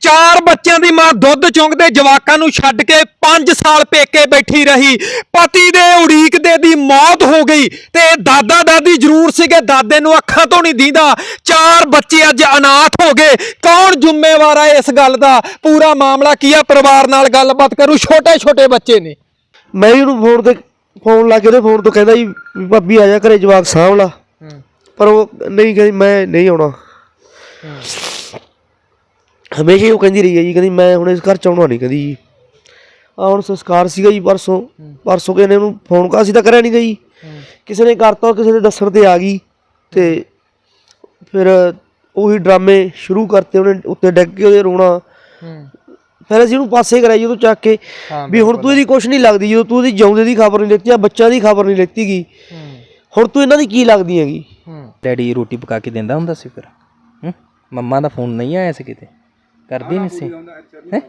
ਚਾਰ ਬੱਚਿਆਂ ਦੀ ਮਾਂ ਦੁੱਧ ਚੁੰਗਦੇ ਜਵਾਕਾਂ ਨੂੰ ਛੱਡ ਕੇ 5 ਸਾਲ ਪੇਕੇ ਬੈਠੀ ਰਹੀ। ਪਤੀ ਦੇ ਉਡੀਕਦੇ ਦੀ ਮੌਤ ਹੋ ਗਈ ਤੇ ਦਾਦਾ ਦਾਦੀ ਜ਼ਰੂਰ ਸੀਗੇ ਦਾਦੇ ਨੂੰ ਅੱਖਾਂ ਤੋਂ ਨਹੀਂ ਦੀਦਾ। ਚਾਰ ਬੱਚੇ ਅੱਜ ਅਨਾਥ ਹੋ ਗਏ। ਕੌਣ ਜ਼ਿੰਮੇਵਾਰ ਹੈ ਇਸ ਗੱਲ ਦਾ? ਪੂਰਾ ਮਾਮਲਾ ਕੀ ਆ? ਪਰਿਵਾਰ ਨਾਲ ਗੱਲਬਾਤ ਕਰੂ। ਛੋਟੇ ਛੋਟੇ ਬੱਚੇ ਨੇ। ਮੈਂ ਉਹਨੂੰ ਫੋਨ ਤੇ ਫੋਨ ਲਾ ਕੇ ਉਹਦੇ ਫੋਨ ਤੋਂ ਕਹਿੰਦਾ ਜੀ ਵੀ ਭਾਬੀ ਆ ਜਾ ਘਰੇ ਜਵਾਕ ਸਾਂਭ ਲਾ। ਪਰ ਉਹ ਨਹੀਂ ਕਹਿੰਦੀ ਮੈਂ ਨਹੀਂ ਆਉਣਾ। ਹਮੇਸ਼ਾ ਹੀ ਉਹ ਕਹਿੰਦੀ ਰਹੀ ਹੈ ਜੀ ਕਹਿੰਦੀ ਮੈਂ ਹੁਣ ਇਸ ਘਰ ਚ ਆਉਣਾ ਨਹੀਂ ਕਹਿੰਦੀ ਜੀ। ਆ ਹੁਣ ਸੰਸਕਾਰ ਸੀਗਾ ਜੀ ਪਰਸੋਂ ਪਰਸੋਂ ਕਿਸੇ ਨੇ ਉਹਨੂੰ ਫੋਨ ਕਰ ਅਸੀਂ ਤਾਂ ਕਰਿਆ ਨਹੀਂ ਗਈ। ਕਿਸੇ ਨੇ ਕਰਤਾ ਕਿਸੇ ਦੇ ਦੱਸਣ ਤੇ ਆ ਗਈ ਤੇ ਫਿਰ ਉਹੀ ਡਰਾਮੇ ਸ਼ੁਰੂ ਕਰਤੇ ਉਹਨੇ ਉੱਤੇ ਡਿੱਗ ਕੇ ਉਹਦੇ ਰੋਣਾ। ਫਿਰ ਅਸੀਂ ਉਹਨੂੰ ਪਾਸੇ ਕਰਾਈ ਜਦੋਂ ਚੱਕ ਕੇ ਵੀ ਹੁਣ ਤੂੰ ਇਹਦੀ ਕੁਛ ਨਹੀਂ ਲੱਗਦੀ ਜਦੋਂ ਤੂੰ ਇਹਦੀ ਜਿਉਂਦੇ ਦੀ ਖਬਰ ਨਹੀਂ ਲੈਤੀ ਆ ਬੱਚਿਆਂ ਦੀ ਖਬਰ ਨਹੀਂ ਲੈਤੀ ਗਈ ਹੁਣ ਤੂੰ ਇਹਨਾਂ ਦੀ ਕੀ ਲੱਗਦੀ ਹੈਗੀ? ਡੈਡੀ ਰੋਟੀ ਪਕਾ ਕੇ ਦਿੰਦਾ ਹੁੰਦਾ ਸੀ ਫਿਰ ਮੰਮਾ ਦਾ ਫੋਨ ਨਹੀਂ ਆਇਆ ਸੀ ਕਿਤੇ? ਕਰਦੀ ਨਹੀਂ ਸੀ। ਹੈ?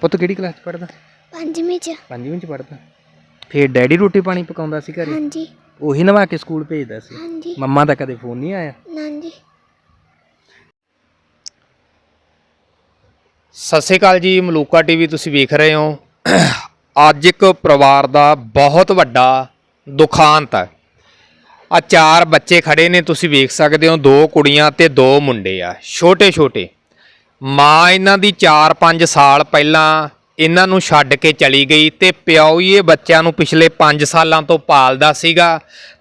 ਪੁੱਤ ਕਿਹੜੀ ਕਲਾਸ ਚ ਪੜਦਾ ਪੰਜਵੀਂ ਚ। ਪੰਜਵੀਂ ਚ ਪੜਦਾ ਫੇਰ ਡੈਡੀ ਰੋਟੀ ਪਾਣੀ ਪਕਾਉਂਦਾ ਸੀ ਘਰੇ? ਹਾਂਜੀ। ਉਹੀ ਨਵਾ ਕੇ ਸਕੂਲ ਭੇਜਦਾ ਸੀ? ਹਾਂਜੀ। ਮੰਮਾ ਦਾ ਕਦੇ ਫੋਨ ਨਹੀਂ ਆਇਆ? ਨਾਂਜੀ ਸਤਿ ਸ਼੍ਰੀ ਅਕਾਲ ਜੀ ਮਲੂਕਾ ਟੀਵੀ ਤੁਸੀਂ ਵੇਖ ਰਹੇ ਹੋ। ਅੱਜ ਇੱਕ ਪਰਿਵਾਰ ਦਾ ਬਹੁਤ ਵੱਡਾ ਦੁਖਾਂਤ ਹੈ। ਆ ਚਾਰ ਬੱਚੇ ਖੜੇ ਨੇ, ਤੁਸੀਂ ਵੇਖ ਸਕਦੇ ਹੋ, ਦੋ ਕੁੜੀਆਂ ਤੇ ਦੋ ਮੁੰਡੇ ਆ, ਛੋਟੇ ਛੋਟੇ। ਮਾਂ ਇਹਨਾਂ ਦੀ 4-5 ਸਾਲ ਪਹਿਲਾਂ ਇਹਨਾਂ ਨੂੰ ਛੱਡ ਕੇ ਚਲੀ ਗਈ ਤੇ ਪਿਓ ਹੀ ਇਹ ਬੱਚਿਆਂ ਨੂੰ ਪਿਛਲੇ 5 ਸਾਲਾਂ ਤੋਂ ਪਾਲਦਾ ਸੀਗਾ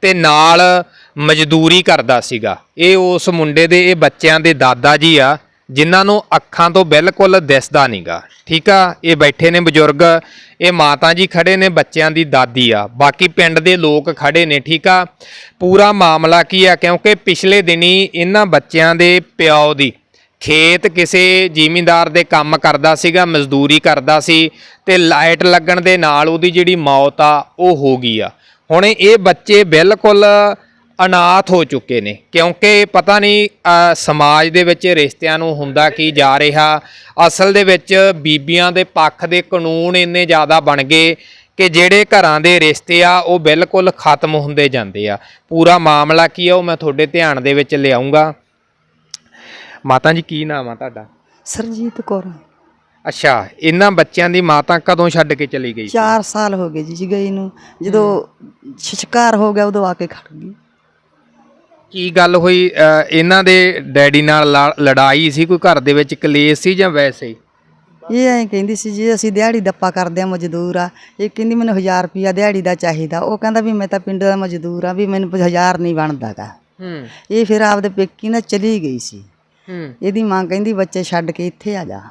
ਤੇ ਨਾਲ ਮਜ਼ਦੂਰੀ ਕਰਦਾ ਸੀਗਾ। ਇਹ ਉਸ ਮੁੰਡੇ ਦੇ, ਇਹ ਬੱਚਿਆਂ ਦੇ ਦਾਦਾ ਜੀ ਆ। ਜਿਨ੍ਹਾਂ ਨੂੰ ਅੱਖਾਂ ਤੋਂ ਬਿਲਕੁਲ ਦਿਸਦਾ ਨਹੀਂਗਾ ਠੀਕ ਆ? ਇਹ ਬੈਠੇ ਨੇ ਬਜ਼ੁਰਗ, ਇਹ ਮਾਤਾ ਜੀ ਖੜੇ ਨੇ ਬੱਚਿਆਂ ਦੀ ਦਾਦੀ ਆ। ਬਾਕੀ ਪਿੰਡ ਦੇ ਲੋਕ ਖੜੇ ਨੇ, ਠੀਕ ਆ? ਪੂਰਾ ਮਾਮਲਾ ਕੀ ਆ? ਕਿਉਂਕਿ ਪਿਛਲੇ ਦਿਨੀ ਇਹਨਾਂ ਬੱਚਿਆਂ ਦੇ ਪਿਓ ਦੀ ਖੇਤ ਕਿਸੇ ਜ਼ਿਮੀਂਦਾਰ ਦੇ ਕੰਮ ਕਰਦਾ ਸੀਗਾ, ਮਜ਼ਦੂਰੀ ਕਰਦਾ ਸੀ ਤੇ ਲਾਈਟ ਲੱਗਣ ਦੇ ਨਾਲ ਉਹਦੀ ਜਿਹੜੀ ਮੌਤ ਆ, ਉਹ ਹੋ ਗਈ ਆ। ਹੁਣ ਇਹ ਬੱਚੇ ਬਿਲਕੁਲ ਅਨਾਥ ਹੋ ਚੁੱਕੇ ਨੇ। ਕਿਉਂਕਿ ਪਤਾ ਨਹੀਂ ਸਮਾਜ ਦੇ ਵਿੱਚ ਰਿਸ਼ਤਿਆਂ ਨੂੰ ਹੁੰਦਾ ਕੀ ਜਾ ਰਿਹਾ। ਅਸਲ ਦੇ ਵਿੱਚ ਬੀਬੀਆਂ ਦੇ ਪੱਖ ਦੇ ਕਾਨੂੰਨ ਇੰਨੇ ਜ਼ਿਆਦਾ ਬਣ ਗਏ ਕਿ ਜਿਹੜੇ ਘਰਾਂ ਦੇ ਰਿਸ਼ਤੇ ਆ ਉਹ ਬਿਲਕੁਲ ਖਤਮ ਹੁੰਦੇ ਜਾਂਦੇ ਆ। ਪੂਰਾ ਮਾਮਲਾ ਕੀ ਆ ਉਹ ਮੈਂ ਤੁਹਾਡੇ ਧਿਆਨ ਦੇ ਵਿੱਚ ਲਿਆਉਂਗਾ ਮਾਤਾ ਜੀ ਕੀ ਨਾਮ ਆ ਤੁਹਾਡਾ? ਸਰਜੀਤ ਕੌਰ। ਅੱਛਾ ਇਹਨਾਂ ਬੱਚਿਆਂ ਦੀ ਮਾਤਾ ਕਦੋਂ ਛੱਡ ਕੇ ਚਲੀ ਗਈ ਸੀ? 4 ਸਾਲ ਹੋ ਗਏ ਜੀ ਗਈ ਨੂੰ। ਜਦੋਂ ਸ਼ਿਕਾਰ ਹੋ ਗਿਆ ਉਦੋਂ ਆ ਕੇ ਖੜ ਗਈ। ਕੀ ਗੱਲ ਹੋਈ? ਇਹਨਾਂ ਦੇ ਡੈਡੀ ਨਾਲ ਲਾ- ਲੜਾਈ ਸੀ? ਕੋਈ ਘਰ ਦੇ ਵਿੱਚ ਕਲੇਸ਼ ਸੀ ਜਾਂ ਵੈਸੇ? ਹੀ ਇਹ ਐਂ ਕਹਿੰਦੀ ਸੀ ਜੀ ਅਸੀਂ ਦਿਹਾੜੀ ਦੱਪਾ ਕਰਦੇ ਆ ਮਜ਼ਦੂਰ ਆ। ਇਹ ਕਹਿੰਦੀ ਮੈਨੂੰ 1000 ਰੁਪਿਆ ਦਿਹਾੜੀ ਦਾ ਚਾਹੀਦਾ। ਉਹ ਕਹਿੰਦਾ ਵੀ ਮੈਂ ਤਾਂ ਪਿੰਡ ਦਾ ਮਜ਼ਦੂਰ ਆ ਵੀ ਮੈਨੂੰ 1000 ਨਹੀਂ ਬਣਦਾਗਾ। ਹੂੰ। ਇਹ ਫਿਰ ਆਪਦੇ ਪੇਕੀ ਨਾਲ ਚਲੀ ਗਈ ਸੀ। ਹੂੰ। ਇਹਦੀ ਮਾਂ ਕਹਿੰਦੀ ਬੱਚੇ ਛੱਡ ਕੇ ਇੱਥੇ ਆ ਜਾ।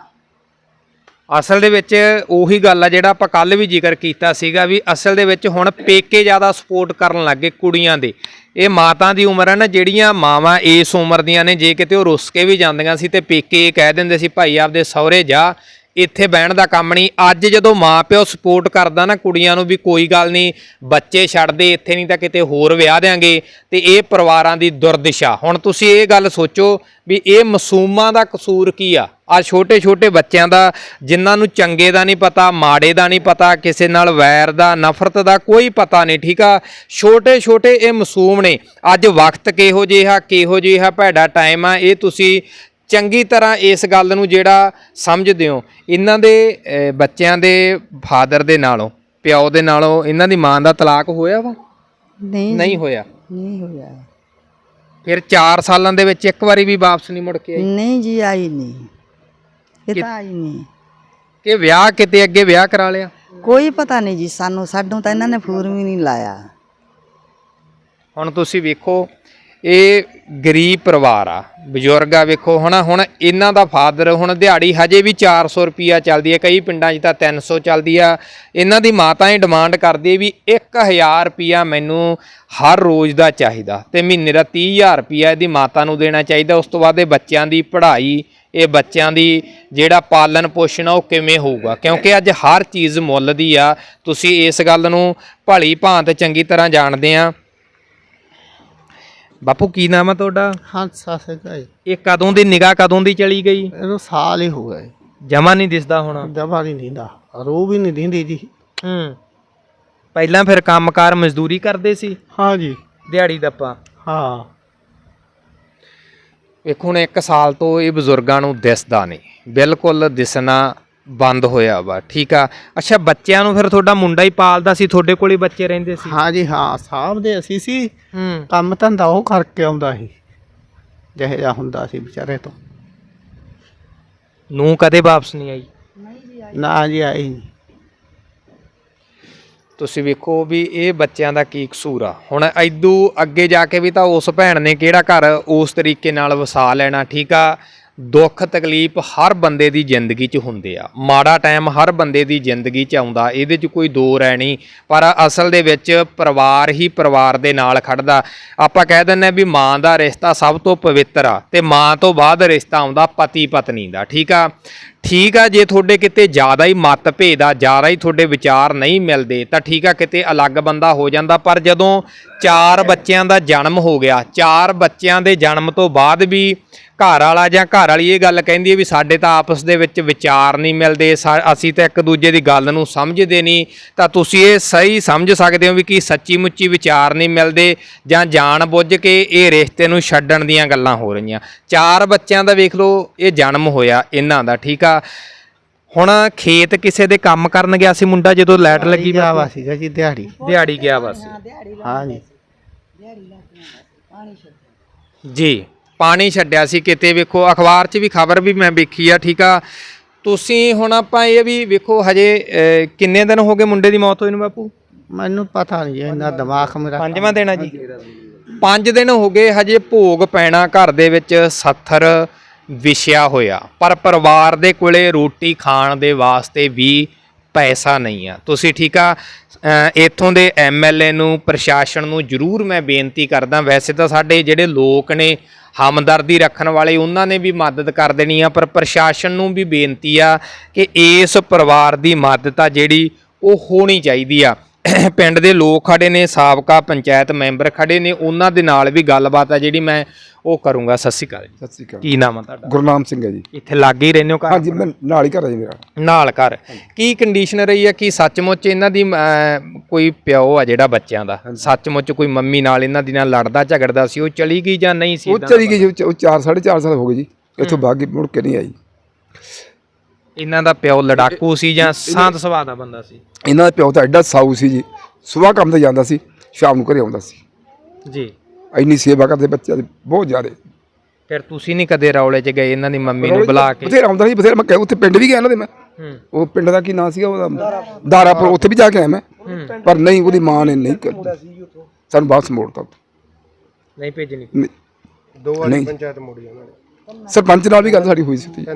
ਅਸਲ ਦੇ ਵਿੱਚ ਉਹੀ ਗੱਲ ਆ ਜਿਹੜਾ ਆਪਾਂ ਕੱਲ ਵੀ ਜ਼ਿਕਰ ਕੀਤਾ ਸੀਗਾ ਵੀ ਅਸਲ ਦੇ ਵਿੱਚ ਹੁਣ ਪੇਕੇ ਜ਼ਿਆਦਾ ਸਪੋਰਟ ਕਰਨ ਲੱਗੇ ਕੁੜੀਆਂ ਦੇ। ਇਹ ਮਾਤਾ ਦੀ ਉਮਰ ਹੈ ਨਾ, ਜਿਹੜੀਆਂ ਮਾਵਾਂ ਇਸ ਉਮਰ ਦੀਆਂ ਨੇ, ਜੇ ਕਿਤੇ ਉਹ ਰੁੱਸ ਕੇ ਵੀ ਜਾਂਦੀਆਂ ਸੀ ਤੇ ਪੇਕੇ ਇਹ ਕਹਿ ਦਿੰਦੇ ਸੀ, ਭਾਈ, ਆਪਦੇ ਸਹੁਰੇ ਜਾ ਇੱਥੇ ਬਹਿਣ ਦਾ ਕੰਮ ਨਹੀਂ। ਅੱਜ ਜਦੋਂ ਮਾਂ ਪਿਓ ਸਪੋਰਟ ਕਰਦਾ ਨਾ ਕੁੜੀਆਂ ਨੂੰ ਵੀ ਕੋਈ ਗੱਲ ਨਹੀਂ, ਬੱਚੇ ਛੱਡਦੇ, ਇੱਥੇ ਨਹੀਂ ਤਾਂ ਕਿਤੇ ਹੋਰ ਵਿਆਹ ਦੇਾਂਗੇ ਤੇ ਇਹ ਪਰਿਵਾਰਾਂ ਦੀ ਦੁਰਦਸ਼ਾ। ਹੁਣ ਤੁਸੀਂ ਇਹ ਗੱਲ ਸੋਚੋ ਵੀ ਇਹ ਮਾਸੂਮਾਂ ਦਾ ਕਸੂਰ ਕੀ ਆ? ਆ ਛੋਟੇ ਛੋਟੇ ਬੱਚਿਆਂ ਦਾ, ਜਿਨ੍ਹਾਂ ਨੂੰ ਚੰਗੇ ਦਾ ਨਹੀਂ ਪਤਾ, ਮਾੜੇ ਦਾ ਨਹੀਂ ਪਤਾ, ਕਿਸੇ ਨਾਲ ਵੈਰ ਦਾ, ਨਫ਼ਰਤ ਦਾ ਕੋਈ ਪਤਾ ਨਹੀਂ, ਠੀਕ ਆ? ਛੋਟੇ ਛੋਟੇ ਇਹ ਮਾਸੂਮ ਨੇ। ਅੱਜ ਵਕਤ ਕਿਹੋ ਜਿਹਾ ਕਿਹੋ ਜਿਹਾ ਭੈੜਾ ਟਾਈਮ ਆ? ਇਹ ਤੁਸੀਂ ਚੰਗੀ ਤਰ੍ਹਾਂ ਇਸ ਗੱਲ ਨੂੰ ਜਿਹੜਾ ਸਮਝਦੇ ਹੋ ਇਹਨਾਂ ਦੇ ਬੱਚਿਆਂ ਦੇ ਫਾਦਰ ਦੇ ਨਾਲੋਂ ਪਿਓ ਦੇ ਨਾਲੋਂ ਇਹਨਾਂ ਦੀ ਮਾਂ ਦਾ ਤਲਾਕ ਹੋਇਆ ਵਾ? ਨਹੀਂ। ਨਹੀਂ ਹੋਇਆ। ਨਹੀਂ ਹੋਇਆ। ਫਿਰ 4 ਸਾਲਾਂ ਦੇ ਵਿੱਚ ਇੱਕ ਵਾਰੀ ਵੀ ਵਾਪਸ ਨਹੀਂ ਮੁੜ ਕੇ ਆਈ? ਨਹੀਂ ਜੀ ਆਈ ਨਹੀਂ। ਇਹ ਤਾਂ ਆਈ ਨਹੀਂ। ਕਿ ਵਿਆਹ ਕਿਤੇ ਅੱਗੇ ਵਿਆਹ ਕਰਾ ਲਿਆ? ਕੋਈ ਪਤਾ ਨਹੀਂ ਜੀ ਸਾਨੂੰ ਸਾਨੂੰ ਤਾਂ ਇਹਨਾਂ ਨੇ ਫੂਰ ਵੀ ਨਹੀਂ ਲਾਇਆ। ਹੁਣ ਤੁਸੀਂ ਵੇਖੋ ਇਹ ਗਰੀਬ ਪਰਿਵਾਰ ਆ। ਬਜ਼ੁਰਗ ਆ ਵੇਖੋ ਹੁਣ ਹੁਣ ਇਹਨਾਂ ਦਾ ਫਾਦਰ ਹੁਣ ਦਿਹਾੜੀ ਹਜੇ ਵੀ 400 ਰੁਪਿਆ ਚੱਲਦੀ ਹੈ ਕਈ ਪਿੰਡਾਂ 'ਚ ਤਾਂ 300 ਚੱਲਦੀ ਆ। ਇਹਨਾਂ ਦੀ ਮਾਤਾ ਹੀ ਡਿਮਾਂਡ ਕਰਦੀ ਹੈ ਵੀ 1000 ਰੁਪਿਆ ਮੈਨੂੰ ਹਰ ਰੋਜ਼ ਦਾ ਚਾਹੀਦਾ ਤੇ ਮਹੀਨੇ ਦਾ 30000 ਰੁਪਿਆ ਇਹਦੀ ਮਾਤਾ ਨੂੰ ਦੇਣਾ ਚਾਹੀਦਾ। ਉਸ ਤੋਂ ਬਾਅਦ ਇਹ ਬੱਚਿਆਂ ਦੀ ਪੜ੍ਹਾਈ, ਇਹ ਬੱਚਿਆਂ ਦੀ ਜਿਹੜਾ ਪਾਲਣ ਪੋਸ਼ਣ ਆ ਉਹ ਕਿਵੇਂ ਹੋਊਗਾ? ਕਿਉਂਕਿ ਅੱਜ ਹਰ ਚੀਜ਼ ਮੁੱਲ ਦੀ ਆ। ਤੁਸੀਂ ਇਸ ਗੱਲ ਨੂੰ ਭਲੀ ਭਾਂਤ ਚੰਗੀ ਤਰ੍ਹਾਂ ਜਾਣਦੇ ਆ। ਬਾਪੂ ਕੀ ਨਾਮ ਆ ਤੁਹਾਡਾ? ਹਾਂ ਸਾਸੇ ਗਏ ਇਹ ਕਦੋਂ ਦੀ ਨਿਗਾਹ ਕਦੋਂ ਦੀ ਚਲੀ ਗਈ? ਇਹਨੂੰ ਸਾਲ ਹੀ ਹੋ ਗਏ। ਜਮਾ ਨਹੀਂ ਦਿਸਦਾ ਹੁਣ। ਦਵਾ ਨਹੀਂ ਦਿੰਦਾ। ਰੋ ਵੀ ਨਹੀਂ ਦਿੰਦੀ ਜੀ। ਹੂੰ। ਪਹਿਲਾਂ ਫਿਰ ਕੰਮਕਾਰ ਮਜ਼ਦੂਰੀ ਕਰਦੇ ਸੀ? ਹਾਂ ਜੀ। ਦਿਹਾੜੀ ਦੱਪਾ ਹਾਂ। ਵੇਖੋ ਹੁਣ 1 ਸਾਲ ਤੋਂ ਇਹ ਬਜ਼ੁਰਗਾਂ ਨੂੰ ਦਿਸਦਾ ਨਹੀਂ। ਬਿਲਕੁਲ ਦਿਸਣਾ ਬੰਦ ਹੋਇਆ ਵਾ ਠੀਕ ਆ? ਅੱਛਾ ਬੱਚਿਆਂ ਨੂੰ ਫਿਰ ਤੁਹਾਡਾ ਮੁੰਡਾ ਹੀ ਪਾਲਦਾ ਸੀ ਤੁਹਾਡੇ ਕੋਲ ਹੀ ਬੱਚੇ ਰਹਿੰਦੇ ਸੀ? ਹਾਂ ਜੀ ਹਾਂ ਸਾਹਿਬ ਦੇ ਅਸੀਂ ਸੀ। ਹੂੰ। ਕੰਮ ਧੰਦਾ ਉਹ ਕਰਕੇ ਆਉਂਦਾ ਸੀ ਜਿਹੇ ਜਿਹਾ ਹੁੰਦਾ ਸੀ ਵਿਚਾਰੇ ਤੋਂ। ਨੂੰ ਕਦੇ ਵਾਪਸ ਨਹੀਂ ਆਈ? ਨਾ ਜੀ ਆਈ ਨਹੀਂ। ਤੁਸੀਂ ਵੇਖੋ ਵੀ ਇਹ ਬੱਚਿਆਂ ਦਾ ਕੀ ਕਸੂਰ ਆ। ਹੁਣ ਐਦੂ ਅੱਗੇ ਜਾ ਕੇ ਵੀ ਤਾਂ ਉਸ ਭੈਣ ਨੇ ਕਿਹੜਾ ਘਰ ਉਸ ਤਰੀਕੇ ਨਾਲ ਵਸਾ ਲੈਣਾ ਠੀਕ ਆ? ਦੁੱਖ ਤਕਲੀਫ ਹਰ ਬੰਦੇ ਦੀ ਜ਼ਿੰਦਗੀ 'ਚ ਹੁੰਦੇ ਆ। ਮਾੜਾ ਟਾਈਮ ਹਰ ਬੰਦੇ ਦੀ ਜ਼ਿੰਦਗੀ 'ਚ ਆਉਂਦਾ, ਇਹਦੇ 'ਚ ਕੋਈ ਦੋ ਰਹਿ ਨਹੀਂ। ਪਰ ਅਸਲ ਦੇ ਵਿੱਚ ਪਰਿਵਾਰ ਹੀ ਪਰਿਵਾਰ ਦੇ ਨਾਲ ਖੜਦਾ। ਆਪਾਂ ਕਹਿ ਦਿੰਨੇ ਵੀ ਮਾਂ ਦਾ ਰਿਸ਼ਤਾ ਸਭ ਤੋਂ ਪਵਿੱਤਰ ਆ ਤੇ ਮਾਂ ਤੋਂ ਬਾਅਦ ਰਿਸ਼ਤਾ ਆਉਂਦਾ ਪਤੀ ਪਤਨੀ ਦਾ, ਠੀਕ ਆ? ਠੀਕ ਆ, ਜੇ ਤੁਹਾਡੇ ਕਿਤੇ ਜ਼ਿਆਦਾ ਹੀ ਮਤਭੇਦ ਆ, ਜ਼ਿਆਦਾ ਹੀ ਤੁਹਾਡੇ ਵਿਚਾਰ ਨਹੀਂ ਮਿਲਦੇ, ਤਾਂ ਠੀਕ ਆ, ਕਿਤੇ ਅਲੱਗ ਬੰਦਾ ਹੋ ਜਾਂਦਾ। ਪਰ ਜਦੋਂ ਚਾਰ ਬੱਚਿਆਂ ਦਾ ਜਨਮ ਹੋ ਗਿਆ, ਚਾਰ ਬੱਚਿਆਂ ਦੇ ਜਨਮ ਤੋਂ ਬਾਅਦ ਵੀ ਘਰ ਵਾਲਾ ਜਾਂ ਘਰ ਵਾਲੀ ਇਹ ਗੱਲ ਕਹਿੰਦੀ ਹੈ ਵੀ ਸਾਡੇ ਤਾਂ ਆਪਸ ਦੇ ਵਿੱਚ ਵਿਚਾਰ ਨਹੀਂ ਮਿਲਦੇ ਸਾ- ਅਸੀਂ ਤਾਂ ਇੱਕ ਦੂਜੇ ਦੀ ਗੱਲ ਨੂੰ ਸਮਝਦੇ ਨਹੀਂ। ਤਾਂ ਤੁਸੀਂ ਇਹ ਸਹੀ ਸਮਝ ਸਕਦੇ ਹੋ ਵੀ ਕੀ ਸੱਚੀ ਮੁੱਚੀ ਵਿਚਾਰ ਨਹੀਂ ਮਿਲਦੇ ਜਾਂ ਜਾਣ ਬੁੱਝ ਕੇ ਇਹ ਰਿਸ਼ਤੇ ਨੂੰ ਛੱਡਣ ਦੀਆਂ ਗੱਲਾਂ ਹੋ ਰਹੀਆਂ। ਚਾਰ ਬੱਚਿਆਂ ਦਾ ਵੇਖ ਲਓ ਇਹ ਜਨਮ ਹੋਇਆ ਇਹਨਾਂ ਦਾ ਠੀਕ ਆ? ਹੁਣ ਖੇਤ ਕਿਸੇ ਦੇ ਕੰਮ ਕਰਨ ਗਿਆ ਸੀ ਮੁੰਡਾ ਜਦੋਂ ਲਾਈਟ ਲੱਗੀ ਗਿਆ ਵਾ ਸੀਗਾ ਜੀ ਦਿਹਾੜੀ। ਦਿਹਾੜੀ ਗਿਆ ਵਾ ਸੀ। ਹਾਂ ਜੀ। ਜੀ। ਪਾਣੀ ਛੱਡਿਆ ਸੀ ਕਿਤੇ ਵੇਖੋ ਅਖਬਾਰ 'ਚ ਵੀ ਖਬਰ ਵੀ ਮੈਂ ਵੇਖੀ ਆ ਠੀਕ ਆ? ਤੁਸੀਂ ਹੁਣ ਆਪਾਂ ਇਹ ਵੀ ਵੇਖੋ ਹਜੇ ਅਹ, ਕਿੰਨੇ ਦਿਨ ਹੋ ਗਏ ਮੁੰਡੇ ਦੀ ਮੌਤ ਹੋਈ ਨੂੰ ਬਾਪੂ? ਮੈਨੂੰ ਪਤਾ ਨਹੀਂ ਇੰਨਾ ਦਿਮਾਗ ਮੇਰਾ ਪੰਜਵਾਂ ਦਿਨ ਆ ਜੀ। ਪੰਜ ਦਿਨ ਹੋ ਗਏ ਹਜੇ ਭੋਗ ਪੈਣਾ ਘਰ ਦੇ ਵਿੱਚ ਸੱਥਰ ਵਿਛਿਆ ਹੋਇਆ। ਪਰ ਪਰਿਵਾਰ ਦੇ ਕੋਲੇ ਰੋਟੀ ਖਾਣ ਦੇ ਵਾਸਤੇ ਵੀ ਪੈਸਾ ਨਹੀਂ ਆ। ਤੁਸੀਂ ਠੀਕ ਆ? ਅ, ਇੱਥੋਂ ਦੇ ਐਮਐਲਏ ਨੂੰ ਪ੍ਰਸ਼ਾਸਨ ਨੂੰ ਜ਼ਰੂਰ ਮੈਂ ਬੇਨਤੀ ਕਰਦਾ ਵੈਸੇ ਤਾਂ ਸਾਡੇ ਜਿਹੜੇ ਲੋਕ ਨੇ ਹਮਦਰਦੀ ਰੱਖਣ ਵਾਲੇ ਉਹਨਾਂ ਨੇ ਵੀ ਮਦਦ ਕਰ ਦੇਣੀ ਆ, ਪਰ ਪ੍ਰਸ਼ਾਸਨ ਨੂੰ ਵੀ ਬੇਨਤੀ ਆ ਕਿ ਇਸ ਪਰਿਵਾਰ ਦੀ ਮਦਦ ਆ ਜਿਹੜੀ ਉਹ ਹੋਣੀ ਚਾਹੀਦੀ ਆ। ਪਿੰਡ ਦੇ ਲੋਕ ਖੜੇ ਨੇ ਸਾਬਕਾ ਪੰਚਾਇਤ ਮੈਂਬਰ ਖੜੇ ਨੇ ਉਹਨਾਂ ਦੇ ਨਾਲ ਵੀ ਗੱਲਬਾਤ ਆ ਜਿਹੜੀ ਮੈਂ ਉਹ ਕਰੂੰਗਾ। ਸਤਿ ਸ਼੍ਰੀ ਅਕਾਲ ਜੀ। ਸਤਿ ਸ੍ਰੀ ਅਕਾਲ। ਕੀ ਨਾਮ ਆ ਤੁਹਾਡਾ? ਗੁਰਨਾਮ ਸਿੰਘ ਹੈ ਜੀ। ਇੱਥੇ ਲਾਗੇ ਹੀ ਰਹਿੰਦੇ ਹੋ ਘਰ? ਹਾਂਜੀ ਮੈਂ ਨਾਲ ਹੀ ਘਰ ਹੈ ਜੀ ਮੇਰਾ। ਨਾਲ ਘਰ। ਕੀ ਕੰਡੀਸ਼ਨ ਰਹੀ ਆ? ਕਿ ਸੱਚਮੁੱਚ ਇਹਨਾਂ ਦੀ ਅਮ, ਕੋਈ ਪਿਓ ਆ ਜਿਹੜਾ ਬੱਚਿਆਂ ਦਾ? ਸੱਚਮੁੱਚ ਕੋਈ ਮੰਮੀ ਨਾਲ ਇਹਨਾਂ ਦੀ ਨਾਲ ਲੜਦਾ ਝਗੜਦਾ ਸੀ? ਉਹ ਚਲੀ ਗਈ ਜਾਂ ਨਹੀਂ ਸੀ ਉਹ ਚਲੀ ਗਈ ਜੀ, ਉਹ ਚ- ਉਹ 4 4.5 ਸਾਲ ਹੋ ਗਏ ਜੀ। ਇੱਥੋਂ ਬਾਗੀ ਕੇ ਮੁੜ ਕੇ ਨਹੀਂ ਆਈ। ਇਹਨਾਂ ਦਾ ਪਿਓ ਲੜਾਕੂ ਸੀ ਜਾਂ ਸ਼ਾਂਤ ਸੁਭਾਅ ਦਾ ਬੰਦਾ ਸੀ? ਇਹਨਾਂ ਦਾ ਪਿਓ ਤਾਂ ਐਡਾ ਸਾਊ ਸੀ ਜੀ। ਸਵੇਰ ਕੰਮ ਤੇ ਜਾਂਦਾ ਸੀ ਸ਼ਾਮ ਨੂੰ ਘਰੇ ਆਉਂਦਾ ਸੀ। ਜੀ। ਇੰਨੀ ਸੇਵਾ ਕਰਦੇ ਬੱਚਿਆਂ ਦੀ ਬਹੁਤ ਜ਼ਿਆਦਾ। ਫਿਰ ਤੁਸੀਂ ਨਹੀਂ ਕਦੇ ਰੌਲੇ 'ਚ ਗਏ ਇਹਨਾਂ ਦੀ ਮੰਮੀ ਨੂੰ ਬੁਲਾ ਕੇ? ਬਥੇਰਾ ਆਉਂਦਾ ਸੀ ਬਥੇਰਾ ਮੈਂ ਕਹਿ ਉੱਥੇ ਪਿੰਡ ਵੀ ਗਿਆ ਇਹਨਾਂ ਦੇ ਮੈਂ। ਹੂੰ। ਉਹ ਪਿੰਡ ਦਾ ਕੀ ਨਾਂ ਸੀਗਾ ਉਹਦਾ? ਦਾਰਾਪੁਰ ਉੱਥੇ ਵੀ ਜਾ ਕੇ ਆਇਆ ਮੈਂ। ਪਰ ਨਹੀਂ ਉਹਦੀ ਮਾਂ ਨੇ ਨਹੀਂ ਕਰ ਸਾਨੂੰ ਵਾਪਸ ਮੋੜਤਾ। ਨਹੀਂ ਭੇਜਣੀ। ਦੋ ਵਾਲੀ ਪੰਚਾਇਤ ਮੋੜੀ ਉਹਨਾਂ ਨੇ। ਸਰਪੰਚ ਨਾਲ ਵੀ ਗੱਲ ਸਾਡੀ ਹੋਈ ਸੀ।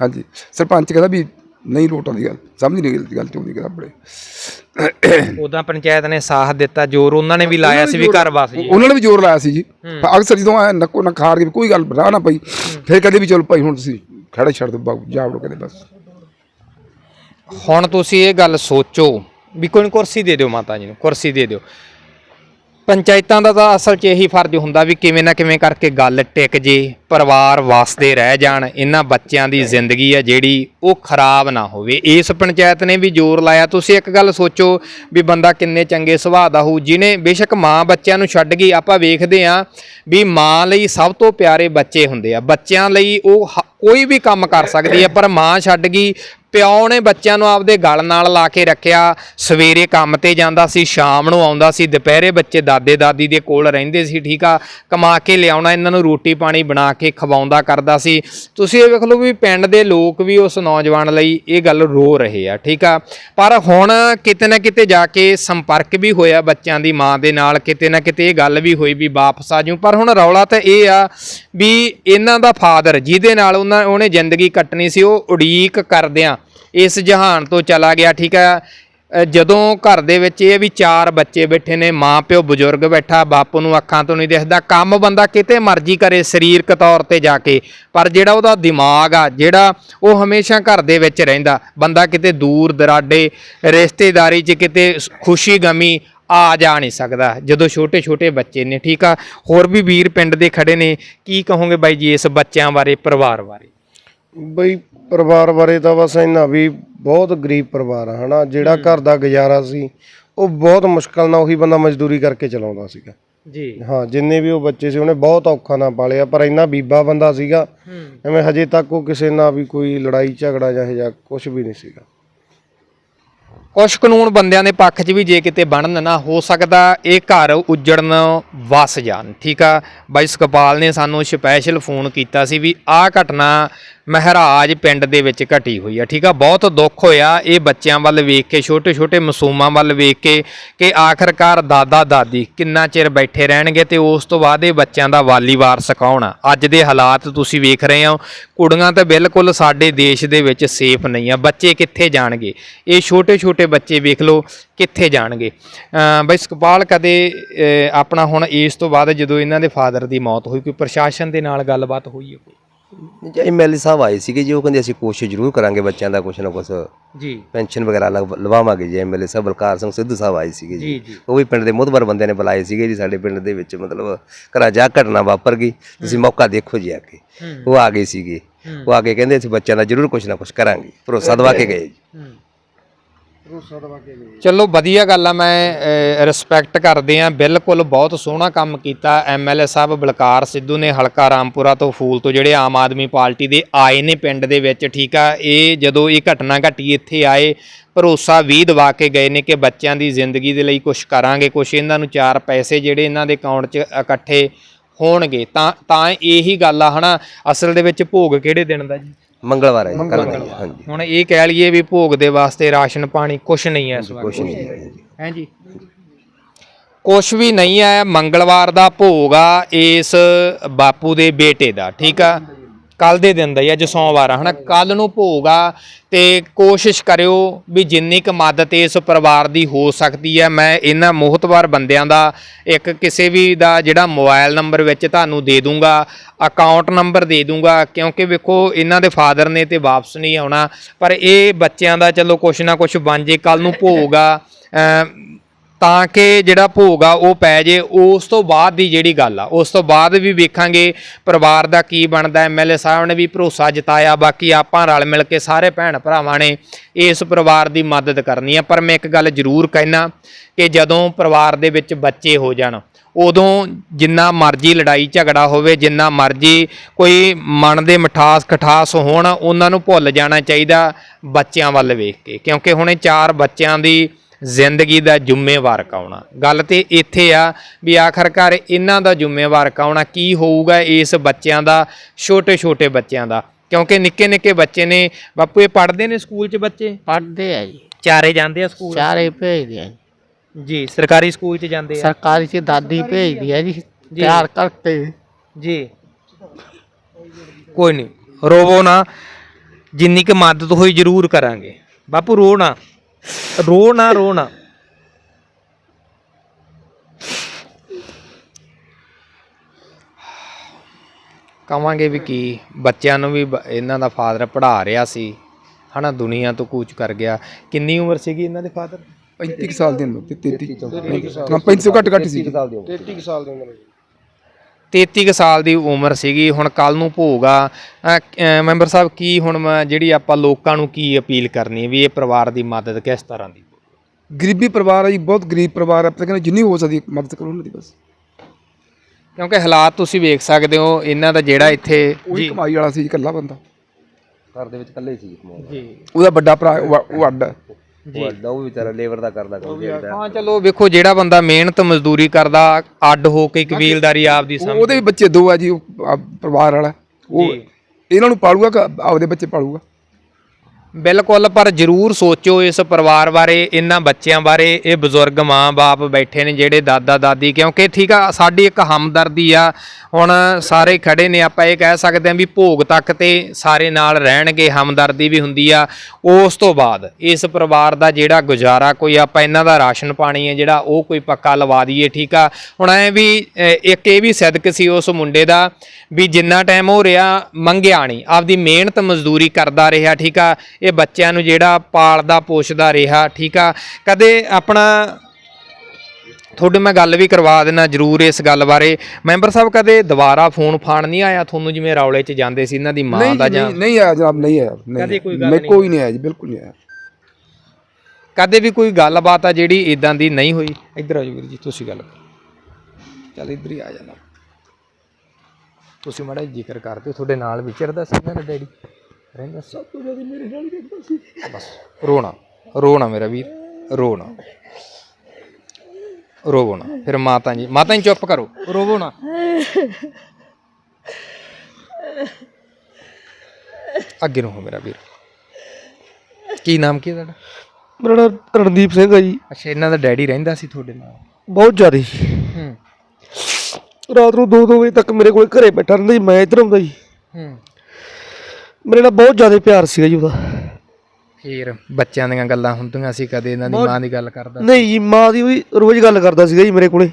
ਹਾਂਜੀ। ਸਰਪੰਚ ਕਹਿੰਦਾ ਵੀ ਨਹੀਂ ਲੋਟ ਆਉਂਦੀ ਗੱਲ ਸਮਝ ਨਹੀਂ ਗਈ ਗੱਲ ਚੋਂ ਦੀ ਕਹਿੰਦਾ ਬੜੇ ਉਦਾਂ ਪੰਚਾਇਤ ਨੇ ਸਾਥ ਦਿੱਤਾ ਜ਼ੋਰ ਉਹਨਾਂ ਨੇ ਵੀ ਲਾਇਆ ਸੀ ਵੀ ਘਰ ਵਸ ਜੀ ਉਹਨਾਂ ਨੇ ਵੀ ਜ਼ੋਰ ਲਾਇਆ ਸੀ ਜੀ। ਅਕਸਰ ਜਦੋਂ ਐ ਨੱਕੋ ਹਾਰ ਕੇ ਕੋਈ ਗੱਲ ਰਾਹ ਨਾ ਪਈ ਫਿਰ ਕਹਿੰਦੇ ਵੀ ਚਲੋ ਭਾਈ ਹੁਣ ਤੁਸੀਂ ਖੜਾ ਛੱਡ ਦਿਓ ਬਾਬੂ ਜਾ ਵੜੋ ਕਹਿੰਦੇ ਬਸ। ਹੁਣ ਤੁਸੀਂ ਇਹ ਗੱਲ ਸੋਚੋ ਵੀ ਕੋਈ ਕੁਰਸੀ ਦੇ ਦਿਓ ਮਾਤਾ ਜੀ ਨੂੰ ਕੁਰਸੀ ਦੇ ਦਿਓ। ਪੰਚਾਇਤਾਂ ਦਾ ਤਾਂ ਅਸਲ 'ਚ ਇਹੀ ਫਰਜ਼ ਹੁੰਦਾ ਵੀ ਕਿਵੇਂ ਨਾ ਕਿਵੇਂ ਕਰਕੇ ਗੱਲ ਟਿਕ ਜੇ, ਪਰਿਵਾਰ ਵਾਸਤੇ ਰਹਿ ਜਾਣ, ਇਹਨਾਂ ਬੱਚਿਆਂ ਦੀ ਜ਼ਿੰਦਗੀ ਹੈ ਜਿਹੜੀ ਉਹ ਖਰਾਬ ਨਾ ਹੋਵੇ। ਇਸ ਪੰਚਾਇਤ ਨੇ ਵੀ ਜ਼ੋਰ ਲਾਇਆ। ਤੁਸੀਂ ਇੱਕ ਗੱਲ ਸੋਚੋ ਵੀ ਬੰਦਾ ਕਿੰਨੇ ਚੰਗੇ ਸੁਭਾਅ ਦਾ ਹੋਊ ਜਿਨੇ ਬੇਸ਼ੱਕ ਮਾਂ ਬੱਚਿਆਂ ਨੂੰ ਛੱਡ ਗਈ। ਆਪਾਂ ਵੇਖਦੇ ਆਂ ਵੀ ਮਾਂ ਲਈ ਸਭ ਤੋਂ ਪਿਆਰੇ ਬੱਚੇ ਹੁੰਦੇ ਆ। ਬੱਚਿਆਂ ਲਈ ਉਹ ਹ- ਕੋਈ ਵੀ ਕੰਮ ਕਰ ਸਕਦੀ ਹੈ ਪਰ ਮਾਂ ਛੱਡ ਗਈ ਪਿਓ ਨੇ ਬੱਚਿਆਂ ਨੂੰ ਆਪਦੇ ਗਲ ਨਾਲ ਲਾ ਕੇ ਰੱਖਿਆ। ਸਵੇਰੇ ਕੰਮ ਤੇ ਜਾਂਦਾ ਸੀ, ਸ਼ਾਮ ਨੂੰ ਆਉਂਦਾ ਸੀ। ਦੁਪਹਿਰੇ ਬੱਚੇ ਦਾਦੇ ਦਾਦੀ ਦੇ ਕੋਲ ਰਹਿੰਦੇ ਸੀ, ਠੀਕ ਆ? ਕਮਾ ਕੇ ਲਿਆਉਣਾ, ਇਹਨਾਂ ਨੂੰ ਰੋਟੀ ਪਾਣੀ ਬਣਾ ਕੇ ਖਵਾਉਂਦਾ ਕਰਦਾ ਸੀ। ਤੁਸੀਂ ਇਹ ਵੇਖ ਲਓ ਵੀ ਪਿੰਡ ਦੇ ਲੋਕ ਵੀ ਉਸ ਨੌਜਵਾਨ ਲਈ ਇਹ ਗੱਲ ਰੋ ਰਹੇ ਆ, ਠੀਕ ਆ? ਪਰ ਹੁਣ ਕਿਤੇ ਨਾ ਕਿਤੇ ਜਾ ਕੇ ਸੰਪਰਕ ਵੀ ਹੋਇਆ ਬੱਚਿਆਂ ਦੀ ਮਾਂ ਦੇ ਨਾਲ, ਕਿਤੇ ਨਾ ਕਿਤੇ ਇਹ ਗੱਲ ਵੀ ਹੋਈ ਵੀ ਵਾਪਸ ਆ ਜੂ ਪਰ ਹੁਣ ਰੌਲਾ ਤਾਂ ਇਹ ਆ ਵੀ ਇਹਨਾਂ ਦਾ ਫਾਦਰ ਜਿਹਦੇ ਨਾਲ ਉਹਨਾਂ ਉਹਨੇ ਜ਼ਿੰਦਗੀ ਕੱਟਣੀ ਸੀ, ਉਹ ਉਡੀਕ ਕਰਦਿਆਂ ਇਸ ਜਹਾਨ ਤੋਂ ਚਲਾ ਗਿਆ, ਠੀਕ ਆ ਜਦੋਂ ਘਰ ਦੇ ਵਿੱਚ ਇਹ ਵੀ ਚਾਰ ਬੱਚੇ ਬੈਠੇ ਨੇ, ਮਾਂ, ਪਿਓ, ਬਜ਼ੁਰਗ ਬੈਠਾ, ਬਾਪੂ ਨੂੰ ਅੱਖਾਂ ਤੋਂ ਨਹੀਂ ਦਿਖਦਾ, ਕੰਮ ਬੰਦਾ ਕਿਤੇ ਮਰਜ਼ੀ ਕਰੇ, ਸਰੀਰਕ ਤੌਰ ਤੇ ਜਾ ਕੇ, ਪਰ ਜਿਹੜਾ ਉਹਦਾ ਦਿਮਾਗ ਆ, ਜਿਹੜਾ ਉਹ ਹਮੇਸ਼ਾ ਘਰ ਦੇ ਵਿੱਚ ਰਹਿੰਦਾ, ਬੰਦਾ ਕਿਤੇ ਦੂਰ ਦਰਾਡੇ, ਰਿਸ਼ਤੇਦਾਰੀ 'ਚ ਕਿਤੇ ਖੁਸ਼ੀ ਗਮੀ ਆ ਜਾ ਨਹੀਂ ਸਕਦਾ, ਜਦੋਂ ਛੋਟੇ ਛੋਟੇ ਬੱਚੇ ਨੇ, ਠੀਕ ਆ? ਹੋਰ ਵੀ ਵੀਰ ਪਿੰਡ ਦੇ ਖੜੇ ਨੇ, ਕੀ ਕਹੋਗੇ ਬਾਈ ਜੀ ਇਸ ਬੱਚਿਆਂ ਬਾਰੇ, ਪਰਿਵਾਰ ਬਾਰੇ? ਬਈ ਪਰਿਵਾਰ ਬਾਰੇ ਤਾਂ ਬਸ ਇੰਨਾ ਵੀ ਬਹੁਤ ਗਰੀਬ ਪਰਿਵਾਰ ਆ ਹਨਾ? ਜਿਹੜਾ ਘਰ ਦਾ ਗੁਜ਼ਾਰਾ ਸੀ ਉਹ ਬਹੁਤ ਮੁਸ਼ਕਲ ਨਾਲ ਉਹੀ ਬੰਦਾ ਮਜ਼ਦੂਰੀ ਕਰਕੇ ਚਲਾਉਂਦਾ ਸੀਗਾ। ਜੀ। ਹਾਂ ਜਿੰਨੇ ਵੀ ਉਹ ਬੱਚੇ ਸੀ ਉਹਨੇ ਬਹੁਤ ਔਖਾ ਨਾਲ ਪਾਲਿਆ ਪਰ ਇੰਨਾ ਬੀਬਾ ਬੰਦਾ ਸੀਗਾ ਐਵੇਂ ਹਜੇ ਤੱਕ ਉਹ ਕਿਸੇ ਨਾਲ ਵੀ ਕੋਈ ਲੜਾਈ ਝਗੜਾ ਜਾਂ ਜਾਂ ਕੁਝ ਵੀ ਨਹੀਂ ਸੀਗਾ। ਕੁਝ ਕਾਨੂੰਨ ਬੰਦਿਆਂ ਦੇ ਪੱਖ 'ਚ ਵੀ ਜੇ ਕਿਤੇ ਬਣਨ ਨਾ ਹੋ ਸਕਦਾ ਇਹ ਘਰ ਉਜੜਨ ਵਸ ਜਾਣ ਠੀਕ ਆ? ਬਾਈ ਸੁਖਪਾਲ ਨੇ ਸਾਨੂੰ ਸਪੈਸ਼ਲ ਫੋਨ ਕੀਤਾ ਸੀ ਵੀ ਆਹ ਘਟਨਾ ਮਹਿਰਾਜ ਪਿੰਡ ਦੇ ਵਿੱਚ ਘਟੀ ਹੋਈ ਆ, ਠੀਕ ਆ? ਬਹੁਤ ਦੁੱਖ ਹੋਇਆ ਇਹ ਬੱਚਿਆਂ ਵੱਲ ਵੇਖ ਕੇ ਛੋਟੇ ਛੋਟੇ ਮਾਸੂਮਾਂ ਵੱਲ ਵੇਖ ਕੇ ਕਿ ਆਖਰਕਾਰ ਦਾਦਾ ਦਾਦੀ ਕਿੰਨਾ ਚਿਰ ਬੈਠੇ ਰਹਿਣਗੇ ਤੇ ਉਸ ਤੋਂ ਬਾਅਦ ਇਹ ਬੱਚਿਆਂ ਦਾ ਵਾਲੀ ਵਾਰ ਕੌਣ ਅੱਜ ਦੇ ਹਾਲਾਤ ਤੁਸੀਂ ਵੇਖ ਰਹੇ ਹੋ, ਕੁੜੀਆਂ ਤਾਂ ਬਿਲਕੁਲ ਸਾਡੇ ਦੇਸ਼ ਦੇ ਵਿੱਚ ਸੇਫ ਨਹੀਂ ਆ। ਬੱਚੇ ਕਿੱਥੇ ਜਾਣਗੇ? ਇਹ ਛੋਟੇ ਛੋਟੇ ਬੱਚੇ ਵੇਖ ਲਓ, ਕਿੱਥੇ ਜਾਣਗੇ? ਬਈ ਸੁਖਪਾਲ, ਕਦੇ ਆਪਣਾ ਹੁਣ ਇਸ ਤੋਂ ਬਾਅਦ ਜਦੋਂ ਇਹਨਾਂ ਦੇ ਫਾਦਰ ਦੀ ਮੌਤ ਹੋਈ, ਕੋਈ ਪ੍ਰਸ਼ਾਸਨ ਦੇ ਨਾਲ ਗੱਲਬਾਤ ਹੋਈ ਹੈ ਕੋਈ? ਐਮਐਲਏ ਸਾਹਿਬ ਆਏ ਸੀਗੇ ਜੀ ਉਹ ਕਹਿੰਦੇ ਅਸੀਂ ਕੋਸ਼ਿਸ਼ ਜ਼ਰੂਰ ਕਰਾਂਗੇ ਬੱਚਿਆਂ ਦਾ ਕੁਛ ਨਾ ਕੁਛ। ਜੀ। ਪੈਨਸ਼ਨ ਵਗੈਰਾ ਲਗ- ਲਵਾਵਾਂਗੇ ਜੀ ਐਮਐਲਏ ਸਾਹਿਬ ਬਲਕਾਰ ਸਿੰਘ ਸਿੱਧੂ ਸਾਹਿਬ ਆਏ ਸੀਗੇ ਜੀ। ਉਹ ਵੀ ਪਿੰਡ ਦੇ ਮੁੱਦਬਰ ਬੰਦਿਆਂ ਨੇ ਬੁਲਾਏ ਸੀਗੇ ਜੀ ਸਾਡੇ ਪਿੰਡ ਦੇ ਵਿੱਚ ਮਤਲਬ ਘਰਾਂ ਜਾ ਘਟਨਾ ਵਾਪਰ ਗਈ। ਤੁਸੀਂ ਮੌਕਾ ਦੇਖੋ ਜੀ ਆ ਕੇ। ਉਹ ਆ ਗਏ ਸੀਗੇ। ਉਹ ਆ ਕੇ ਕਹਿੰਦੇ ਅਸੀਂ ਬੱਚਿਆਂ ਦਾ ਜ਼ਰੂਰ ਕੁਛ ਨਾ ਕੁਛ ਕਰਾਂਗੇ। ਭਰੋਸਾ ਦਵਾ ਕੇ ਗਏ ਜੀ। ਭਰੋਸਾ ਚਲੋ, ਵਧੀਆ ਗੱਲ ਆ, ਮੈਂ ਰਿਸਪੈਕਟ ਕਰਦੇ ਆ। ਬਿਲਕੁਲ ਬਹੁਤ ਸੋਹਣਾ ਕੰਮ ਕੀਤਾ ਐਮਐਲਏ ਸਾਹਿਬ ਬਲਕਾਰ ਸਿੱਧੂ ਨੇ, ਹਲਕਾ ਰਾਮਪੁਰਾ ਤੋਂ ਫੂਲ ਤੋਂ ਜਿਹੜੇ ਆਮ ਆਦਮੀ ਪਾਰਟੀ ਦੇ ਆਏ ਨੇ ਪਿੰਡ ਦੇ ਵਿੱਚ, ਠੀਕ ਆ? ਇਹ ਜਦੋਂ ਇਹ ਘਟਨਾ ਘਟੀ, ਇੱਥੇ ਆਏ, ਭਰੋਸਾ ਵੀ ਦਵਾ ਕੇ ਗਏ ਨੇ ਕਿ ਬੱਚਿਆਂ ਦੀ ਜ਼ਿੰਦਗੀ ਦੇ ਲਈ ਕੁਝ ਕਰਾਂਗੇ ਕੁਝ ਇਹਨਾਂ ਨੂੰ ਚਾਰ ਪੈਸੇ ਜਿਹੜੇ ਇਹਨਾਂ ਦੇ ਅਕਾਊਂਟ 'ਚ ਇਕੱਠੇ ਹੋਣਗੇ। ਤਾਂ ਤਾਂ ਇਹੀ ਗੱਲ ਆ, ਹਨਾ? ਅਸਲ ਦੇ ਵਿੱਚ ਭੋਗ ਕਿਹੜੇ ਦਿਨ ਦਾ ਜੀ? ਮੰਗਲਵਾਰ ਹੈ ਜੀ, ਹਾਂਜੀ। ਹੁਣ ਇਹ ਕਹਿ ਲਈਏ ਵੀ ਭੋਗ ਦੇ ਵਾਸਤੇ ਰਾਸ਼ਨ ਪਾਣੀ ਕੁਝ ਨਹੀਂ ਹੈ ਇਸ ਵਾਰ। ਕੁਛ ਨਹੀਂ ਹੈ ਜੀ ਹੈ ਜੀ? ਕੁਛ ਵੀ ਨਹੀਂ ਹੈ ਮੰਗਲਵਾਰ ਦਾ ਭੋਗ ਆ ਇਸ ਬਾਪੂ ਦੇ ਬੇਟੇ ਦਾ ਠੀਕ ਆ? ਕੱਲ ਦੇ ਦਿਨ ਦਾ ਹੀ ਅੱਜ ਸੋਮਵਾਰ ਆ ਹਨਾ? ਕੱਲ ਨੂੰ ਭੋਗ ਆ ਤੇ ਕੋਸ਼ਿਸ਼ ਕਰਿਓ ਵੀ ਜਿੰਨੀ ਕੁ ਮਦਦ ਇਸ ਪਰਿਵਾਰ ਦੀ ਹੋ ਸਕਦੀ ਹੈ ਮੈਂ ਇਹਨਾਂ ਮੋਹਤਵਾਰ ਬੰਦਿਆਂ ਦਾ ਇੱਕ ਕਿਸੇ ਵੀ ਦਾ ਜਿਹੜਾ ਮੋਬਾਈਲ ਨੰਬਰ ਵਿੱਚ ਤੁਹਾਨੂੰ ਦੇ ਦੂੰਗਾ ਅਕਾਊਂਟ ਨੰਬਰ ਦੇ ਦੂੰਗਾ ਕਿਉਂਕਿ ਵੇਖੋ ਇਹਨਾਂ ਦੇ ਫਾਦਰ ਨੇ ਤੇ ਵਾਪਸ ਨਹੀਂ ਆਉਣਾ। ਪਰ ਇਹ ਬੱਚਿਆਂ ਦਾ ਚਲੋ ਕੁਛ ਨਾ ਕੁਛ ਬਣ ਜੇ ਕੱਲ ਨੂੰ ਭੋਗ ਆ ਤਾਂ ਕਿ ਜਿਹੜਾ ਭੋਗ ਆ ਉਹ ਪੈ ਜੇ, ਉਸ ਤੋਂ ਬਾਅਦ ਦੀ ਜਿਹੜੀ ਗੱਲ ਆ, ਉਸ ਤੋਂ ਬਾਅਦ ਵੀ ਵੇਖਾਂਗੇ ਪਰਿਵਾਰ ਦਾ ਕੀ ਬਣਦਾ ਐਮਐਲਏ ਸਾਹਿਬ ਨੇ ਵੀ ਭਰੋਸਾ ਜਤਾਇਆ, ਬਾਕੀ ਆਪਾਂ ਰਲ ਮਿਲ ਕੇ ਸਾਰੇ ਭੈਣ ਭਰਾਵਾਂ ਨੇ ਇਸ ਪਰਿਵਾਰ ਦੀ ਮਦਦ ਕਰਨੀ ਆ। ਪਰ ਮੈਂ ਇੱਕ ਗੱਲ ਜ਼ਰੂਰ ਕਹਿਣਾ ਕਿ ਜਦੋਂ ਪਰਿਵਾਰ ਦੇ ਵਿੱਚ ਬੱਚੇ ਹੋ ਜਾਣ, ਉਦੋਂ ਜਿੰਨਾ ਮਰਜ਼ੀ ਲੜਾਈ ਝਗੜਾ ਹੋਵੇ, ਜਿੰਨਾ ਮਰਜ਼ੀ ਕੋਈ ਮਨ ਦੇ ਮਠਾਸ ਖਟਾਸ ਹੋਣ, ਉਹਨਾਂ ਨੂੰ ਭੁੱਲ ਜਾਣਾ ਚਾਹੀਦਾ ਬੱਚਿਆਂ ਵੱਲ ਵੇਖ ਕੇ। ਕਿਉਂਕਿ ਹੁਣੇ ਚਾਰ ਬੱਚਿਆਂ ਦੀ ਜ਼ਿੰਦਗੀ ਦਾ ਜ਼ਿੰਮੇਵਾਰ ਕੌਣਾ। ਗੱਲ ਤੇ ਇੱਥੇ ਆ ਵੀ ਆਖਰਕਾਰ ਇਹਨਾਂ ਦਾ ਜ਼ਿੰਮੇਵਾਰ ਕੌਣਾ ਕੀ ਹੋਊਗਾ ਇਸ ਬੱਚਿਆਂ ਦਾ ਛੋਟੇ ਛੋਟੇ ਬੱਚਿਆਂ ਦਾ। ਕਿਉਂਕਿ ਨਿੱਕੇ ਨਿੱਕੇ ਬੱਚੇ ਨੇ ਬਾਪੂ ਇਹ ਪੜ੍ਹਦੇ ਨੇ ਸਕੂਲ 'ਚ ਬੱਚੇ? ਪੜ੍ਹਦੇ ਆ ਜੀ। ਚਾਰੇ ਜਾਂਦੇ ਆ ਸਕੂਲ? ਚਾਰੇ ਭੇਜਦੇ ਆ ਜੀ। ਜੀ ਸਰਕਾਰੀ ਸਕੂਲ 'ਚ ਜਾਂਦੇ ਆ? ਸਰਕਾਰੀ ਚ ਦਾਦੀ ਭੇਜਦੀ ਆ ਜੀ। ਤਿਆਰ ਕਰਕੇ। ਜੀ। ਕੋਈ ਨਹੀਂ ਰੋਵੋ ਨਾ। ਜਿੰਨੀ ਕੁ ਮਦਦ ਹੋਈ ਜ਼ਰੂਰ ਕਰਾਂਗੇ। ਬਾਪੂ ਰੋ ਨਾ। ਰੋ ਨਾ ਰੋ ਨਾ ਕਵਾਂਗੇ ਵੀ ਕੀ ਬੱਚਿਆਂ ਨੂੰ ਵੀ ਬ- ਇਹਨਾਂ ਦਾ ਫਾਦਰ ਪੜ੍ਹਾ ਰਿਹਾ ਸੀ। ਹਨਾ ਦੁਨੀਆ ਤੋਂ ਕੂਚ ਕਰ ਗਿਆ। ਕਿੰਨੀ ਉਮਰ ਸੀਗੀ ਇਹਨਾਂ ਦੇ ਫਾਦਰ 35 ਕੁ ਸਾਲ ਦੀ ਉਮਰ ਤੇ 33 ਹਾਂ 35 ਤੋਂ ਘੱਟ ਘੱਟ ਸੀ 33 ਸਾਲ ਦੀ ਉਮਰ। ਹੈ 33 ਕੁ ਸਾਲ ਦੀ ਉਮਰ ਸੀਗੀ ਹੁਣ ਕੱਲ ਨੂੰ ਭੋਗ ਆ। ਮੈਂਬਰ ਸਾਹਿਬ ਕੀ ਹੁਣ ਮੈਂ ਜਿਹੜੀ ਆਪਾਂ ਲੋਕਾਂ ਨੂੰ ਕੀ ਅਪੀਲ ਕਰਨੀ ਵੀ ਇਹ ਪਰਿਵਾਰ ਦੀ ਮਦਦ ਕਿਸ ਤਰ੍ਹਾਂ ਦੀ? ਗਰੀਬੀ ਪਰਿਵਾਰ ਹੈ ਜੀ ਬਹੁਤ ਗਰੀਬ ਪਰਿਵਾਰ ਹੈ ਪਰ ਕਹਿੰਦੇ ਜਿੰਨੀ ਹੋ ਸਕਦੀ ਮਦਦ ਕਰੋ ਉਹਨਾਂ ਦੀ ਬਸ। ਕਿਉਂਕਿ ਹਾਲਾਤ ਤੁਸੀਂ ਵੇਖ ਸਕਦੇ ਹੋ ਇਹਨਾਂ ਦਾ ਜਿਹੜਾ ਇੱਥੇ ਉਹੀ ਕਮਾਈ ਵਾਲਾ ਸੀ ਇਕੱਲਾ ਬੰਦਾ। ਘਰ ਦੇ ਵਿੱਚ ਇਕੱਲੇ ਸੀ ਜੀ ਜੀ। ਉਹਦਾ ਵੱਡਾ ਭਰਾ ਉਹ ਉਹ ਅੱਡ ਹੈ ਉਹ ਅੱਡਾ ਉਹ ਵੀ ਵਿਚਾਰਾ ਲੇਬਰ ਦਾ ਕਰਦਾ ਕੰਮ ਜਿਹੜਾ ਹਾਂ ਚਲੋ ਵੇਖੋ ਜਿਹੜਾ ਬੰਦਾ ਮਿਹਨਤ ਮਜ਼ਦੂਰੀ ਕਰਦਾ ਅੱਡ ਹੋ ਕੇ ਕਬੀਲਦਾਰੀ ਆਪਦੀ ਸਮਝ। ਉਹਦੇ ਵੀ ਬੱਚੇ ਦੋ ਆ ਜੀ ਉਹ ਆ ਪਰਿਵਾਰ ਵਾਲਾ। ਉਹ ਇਹਨਾਂ ਨੂੰ ਪਾਲੂਗਾ ਕਿ ਆਪਦੇ ਬੱਚੇ ਪਾਲੂਗਾ? ਬਿਲਕੁਲ, ਪਰ ਜਰੂਰ ਸੋਚੋ ਇਸ ਪਰਿਵਾਰ ਬਾਰੇ, ਇਹਨਾਂ ਬੱਚਿਆਂ ਬਾਰੇ। ਇਹ ਬਜ਼ੁਰਗ ਮਾਂ-ਬਾਪ ਬੈਠੇ ਨੇ ਜਿਹੜੇ ਦਾਦਾ, ਦਾਦੀ, ਕਿਉਂਕਿ ਠੀਕ ਆ, ਸਾਡੀ ਇੱਕ ਹਮਦਰਦੀ ਆ। ਹੁਣ ਸਾਰੇ ਖੜੇ ਨੇ, ਆਪਾਂ ਇਹ ਕਹਿ ਸਕਦੇ ਹਾਂ ਵੀ ਭੋਗ ਤੱਕ ਤੇ ਸਾਰੇ ਨਾਲ ਰਹਿਣਗੇ, ਹਮਦਰਦੀ ਵੀ ਹੁੰਦੀ ਆ। ਉਸ ਤੋਂ ਬਾਅਦ ਇਸ ਪਰਿਵਾਰ ਦਾ ਜਿਹੜਾ ਗੁਜ਼ਾਰਾ, ਕੋਈ ਆਪਾਂ ਇਹਨਾਂ ਦਾ ਰਾਸ਼ਨ ਪਾਣੀ ਹੈ ਜਿਹੜਾ, ਉਹ ਕੋਈ ਪੱਕਾ ਲਵਾ ਦਈਏ, ਠੀਕ ਆ? ਹੁਣ ਐ ਵੀ ਇੱਕ ਇਹ ਵੀ ਸਦਕ ਸੀ ਉਸ ਮੁੰਡੇ ਦਾ ਵੀ ਜਿੰਨਾ ਟਾਈਮ ਉਹ ਰਿਹਾ, ਮੰਗਿਆ ਨਹੀਂ ਆਪਦੀ ਮਿਹਨਤ ਮਜ਼ਦੂਰੀ ਕਰਦਾ ਰਿਹਾ, ਠੀਕ ਆ? ਇਹ ਬੱਚਿਆਂ ਨੂੰ ਜਿਹੜਾ ਪਾਲਦਾ ਪੋਸ਼ਦਾ ਰਿਹਾ ਠੀਕ ਆ? ਕਦੇ ਆਪਣਾ ਤੁਹਾਡੇ ਮੈਂ ਗੱਲ ਵੀ ਕਰਵਾ ਦੇਣਾ ਜਰੂਰ ਇਸ ਗੱਲ ਬਾਰੇ। ਮੈਂਬਰ ਸਾਹਿਬ ਕਦੇ ਦੁਬਾਰਾ ਫੋਨ ਫਾਨ ਨਹੀਂ ਆਇਆ ਤੁਹਾਨੂੰ ਜਿਵੇਂ ਰੌਲੇ 'ਚ ਜਾਂਦੇ ਸੀ ਇਹਨਾਂ ਦੀ ਮਾਂ ਦਾ ਜੀ, ਨਹੀਂ ਨਹੀਂ ਆਇਆ ਜਨਾਬ ਨਹੀਂ ਆਇਆ ਨਹੀਂ ਕਦੇ ਕੋਈ ਗੱਲ ਨਹੀਂ, ਨਹੀਂ ਕੋਈ ਨਹੀਂ ਆਇਆ ਜੀ ਬਿਲਕੁਲ ਨਹੀਂ ਆਇਆ। ਕਦੇ ਵੀ ਕੋਈ ਗੱਲਬਾਤ ਆ ਜਿਹੜੀ ਇਦਾਂ ਦੀ ਨਹੀਂ ਹੋਈ? ਇੱਧਰ ਆਜੋ ਵੀਰ ਜੀ ਤੁਸੀਂ ਗੱਲ ਚੱਲ ਇੱਧਰ ਹੀ ਆ ਜਾਣਾ। ਤੁਸੀਂ ਮਾੜਾ ਜ਼ਿਕਰ ਕਰਦੇ ਤੁਹਾਡੇ ਨਾਲ ਵਿਚਰਦਾ ਸੀ ਮੇਰਾ ਡੈਡੀ। ਰਹਿੰਦਾ ਸੀ। ਸਭ ਤੋਂ ਜ਼ਿਆਦਾ ਮੇਰੇ ਨਾਲ ਹੀ ਰਹਿੰਦਾ ਸੀ। ਬਸ ਰੋਣਾ ਰੋਣਾ ਮੇਰਾ ਵੀਰ ਰੋਣਾ। ਰੋਵੋ ਨਾ ਫਿਰ ਮਾਤਾ ਜੀ ਮਾਤਾ ਜੀ ਚੁੱਪ ਕਰੋ ਰੋਵੋ ਨਾ ਅੱਗੇ ਨੂੰ ਹੋ ਮੇਰਾ ਵੀਰ। ਕੀ ਨਾਮ ਕੀ ਹੈ ਤੁਹਾਡਾ? ਮੇਰਾ ਨਾਮ ਰਣਦੀਪ ਸਿੰਘ ਆ ਜੀ। ਅੱਛਾ ਇਹਨਾਂ ਦਾ ਡੈਡੀ ਰਹਿੰਦਾ ਸੀ ਤੁਹਾਡੇ ਨਾਲ? ਬਹੁਤ ਜ਼ਿਆਦਾ ਜੀ ਹੂੰ। ਰਾਤ ਨੂੰ 2-2 ਵਜੇ ਤੱਕ ਮੇਰੇ ਕੋਲ ਘਰੇ ਬੈਠਾ ਰਹਿੰਦਾ ਜੀ ਮੈਂ ਇੱਧਰ ਆਉਂਦਾ ਜੀ ਹੂੰ। ਮੇਰੇ ਨਾਲ ਬਹੁਤ ਜ਼ਿਆਦਾ ਪਿਆਰ ਸੀਗਾ ਜੀ ਉਹਦਾ। ਫਿਰ ਬੱਚਿਆਂ ਦੀਆਂ ਗੱਲਾਂ ਹੁੰਦੀਆਂ ਸੀ ਕਦੇ ਇਹਨਾਂ ਦੀ ਮਾਂ ਦੀ ਗੱਲ ਕਰਦਾ ਨਹੀਂ ਜੀ ਮਾਂ ਦੀ ਉਹਦੀ ਰੋਜ਼ ਗੱਲ ਕਰਦਾ ਸੀਗਾ ਜੀ ਮੇਰੇ ਕੋਲੇ।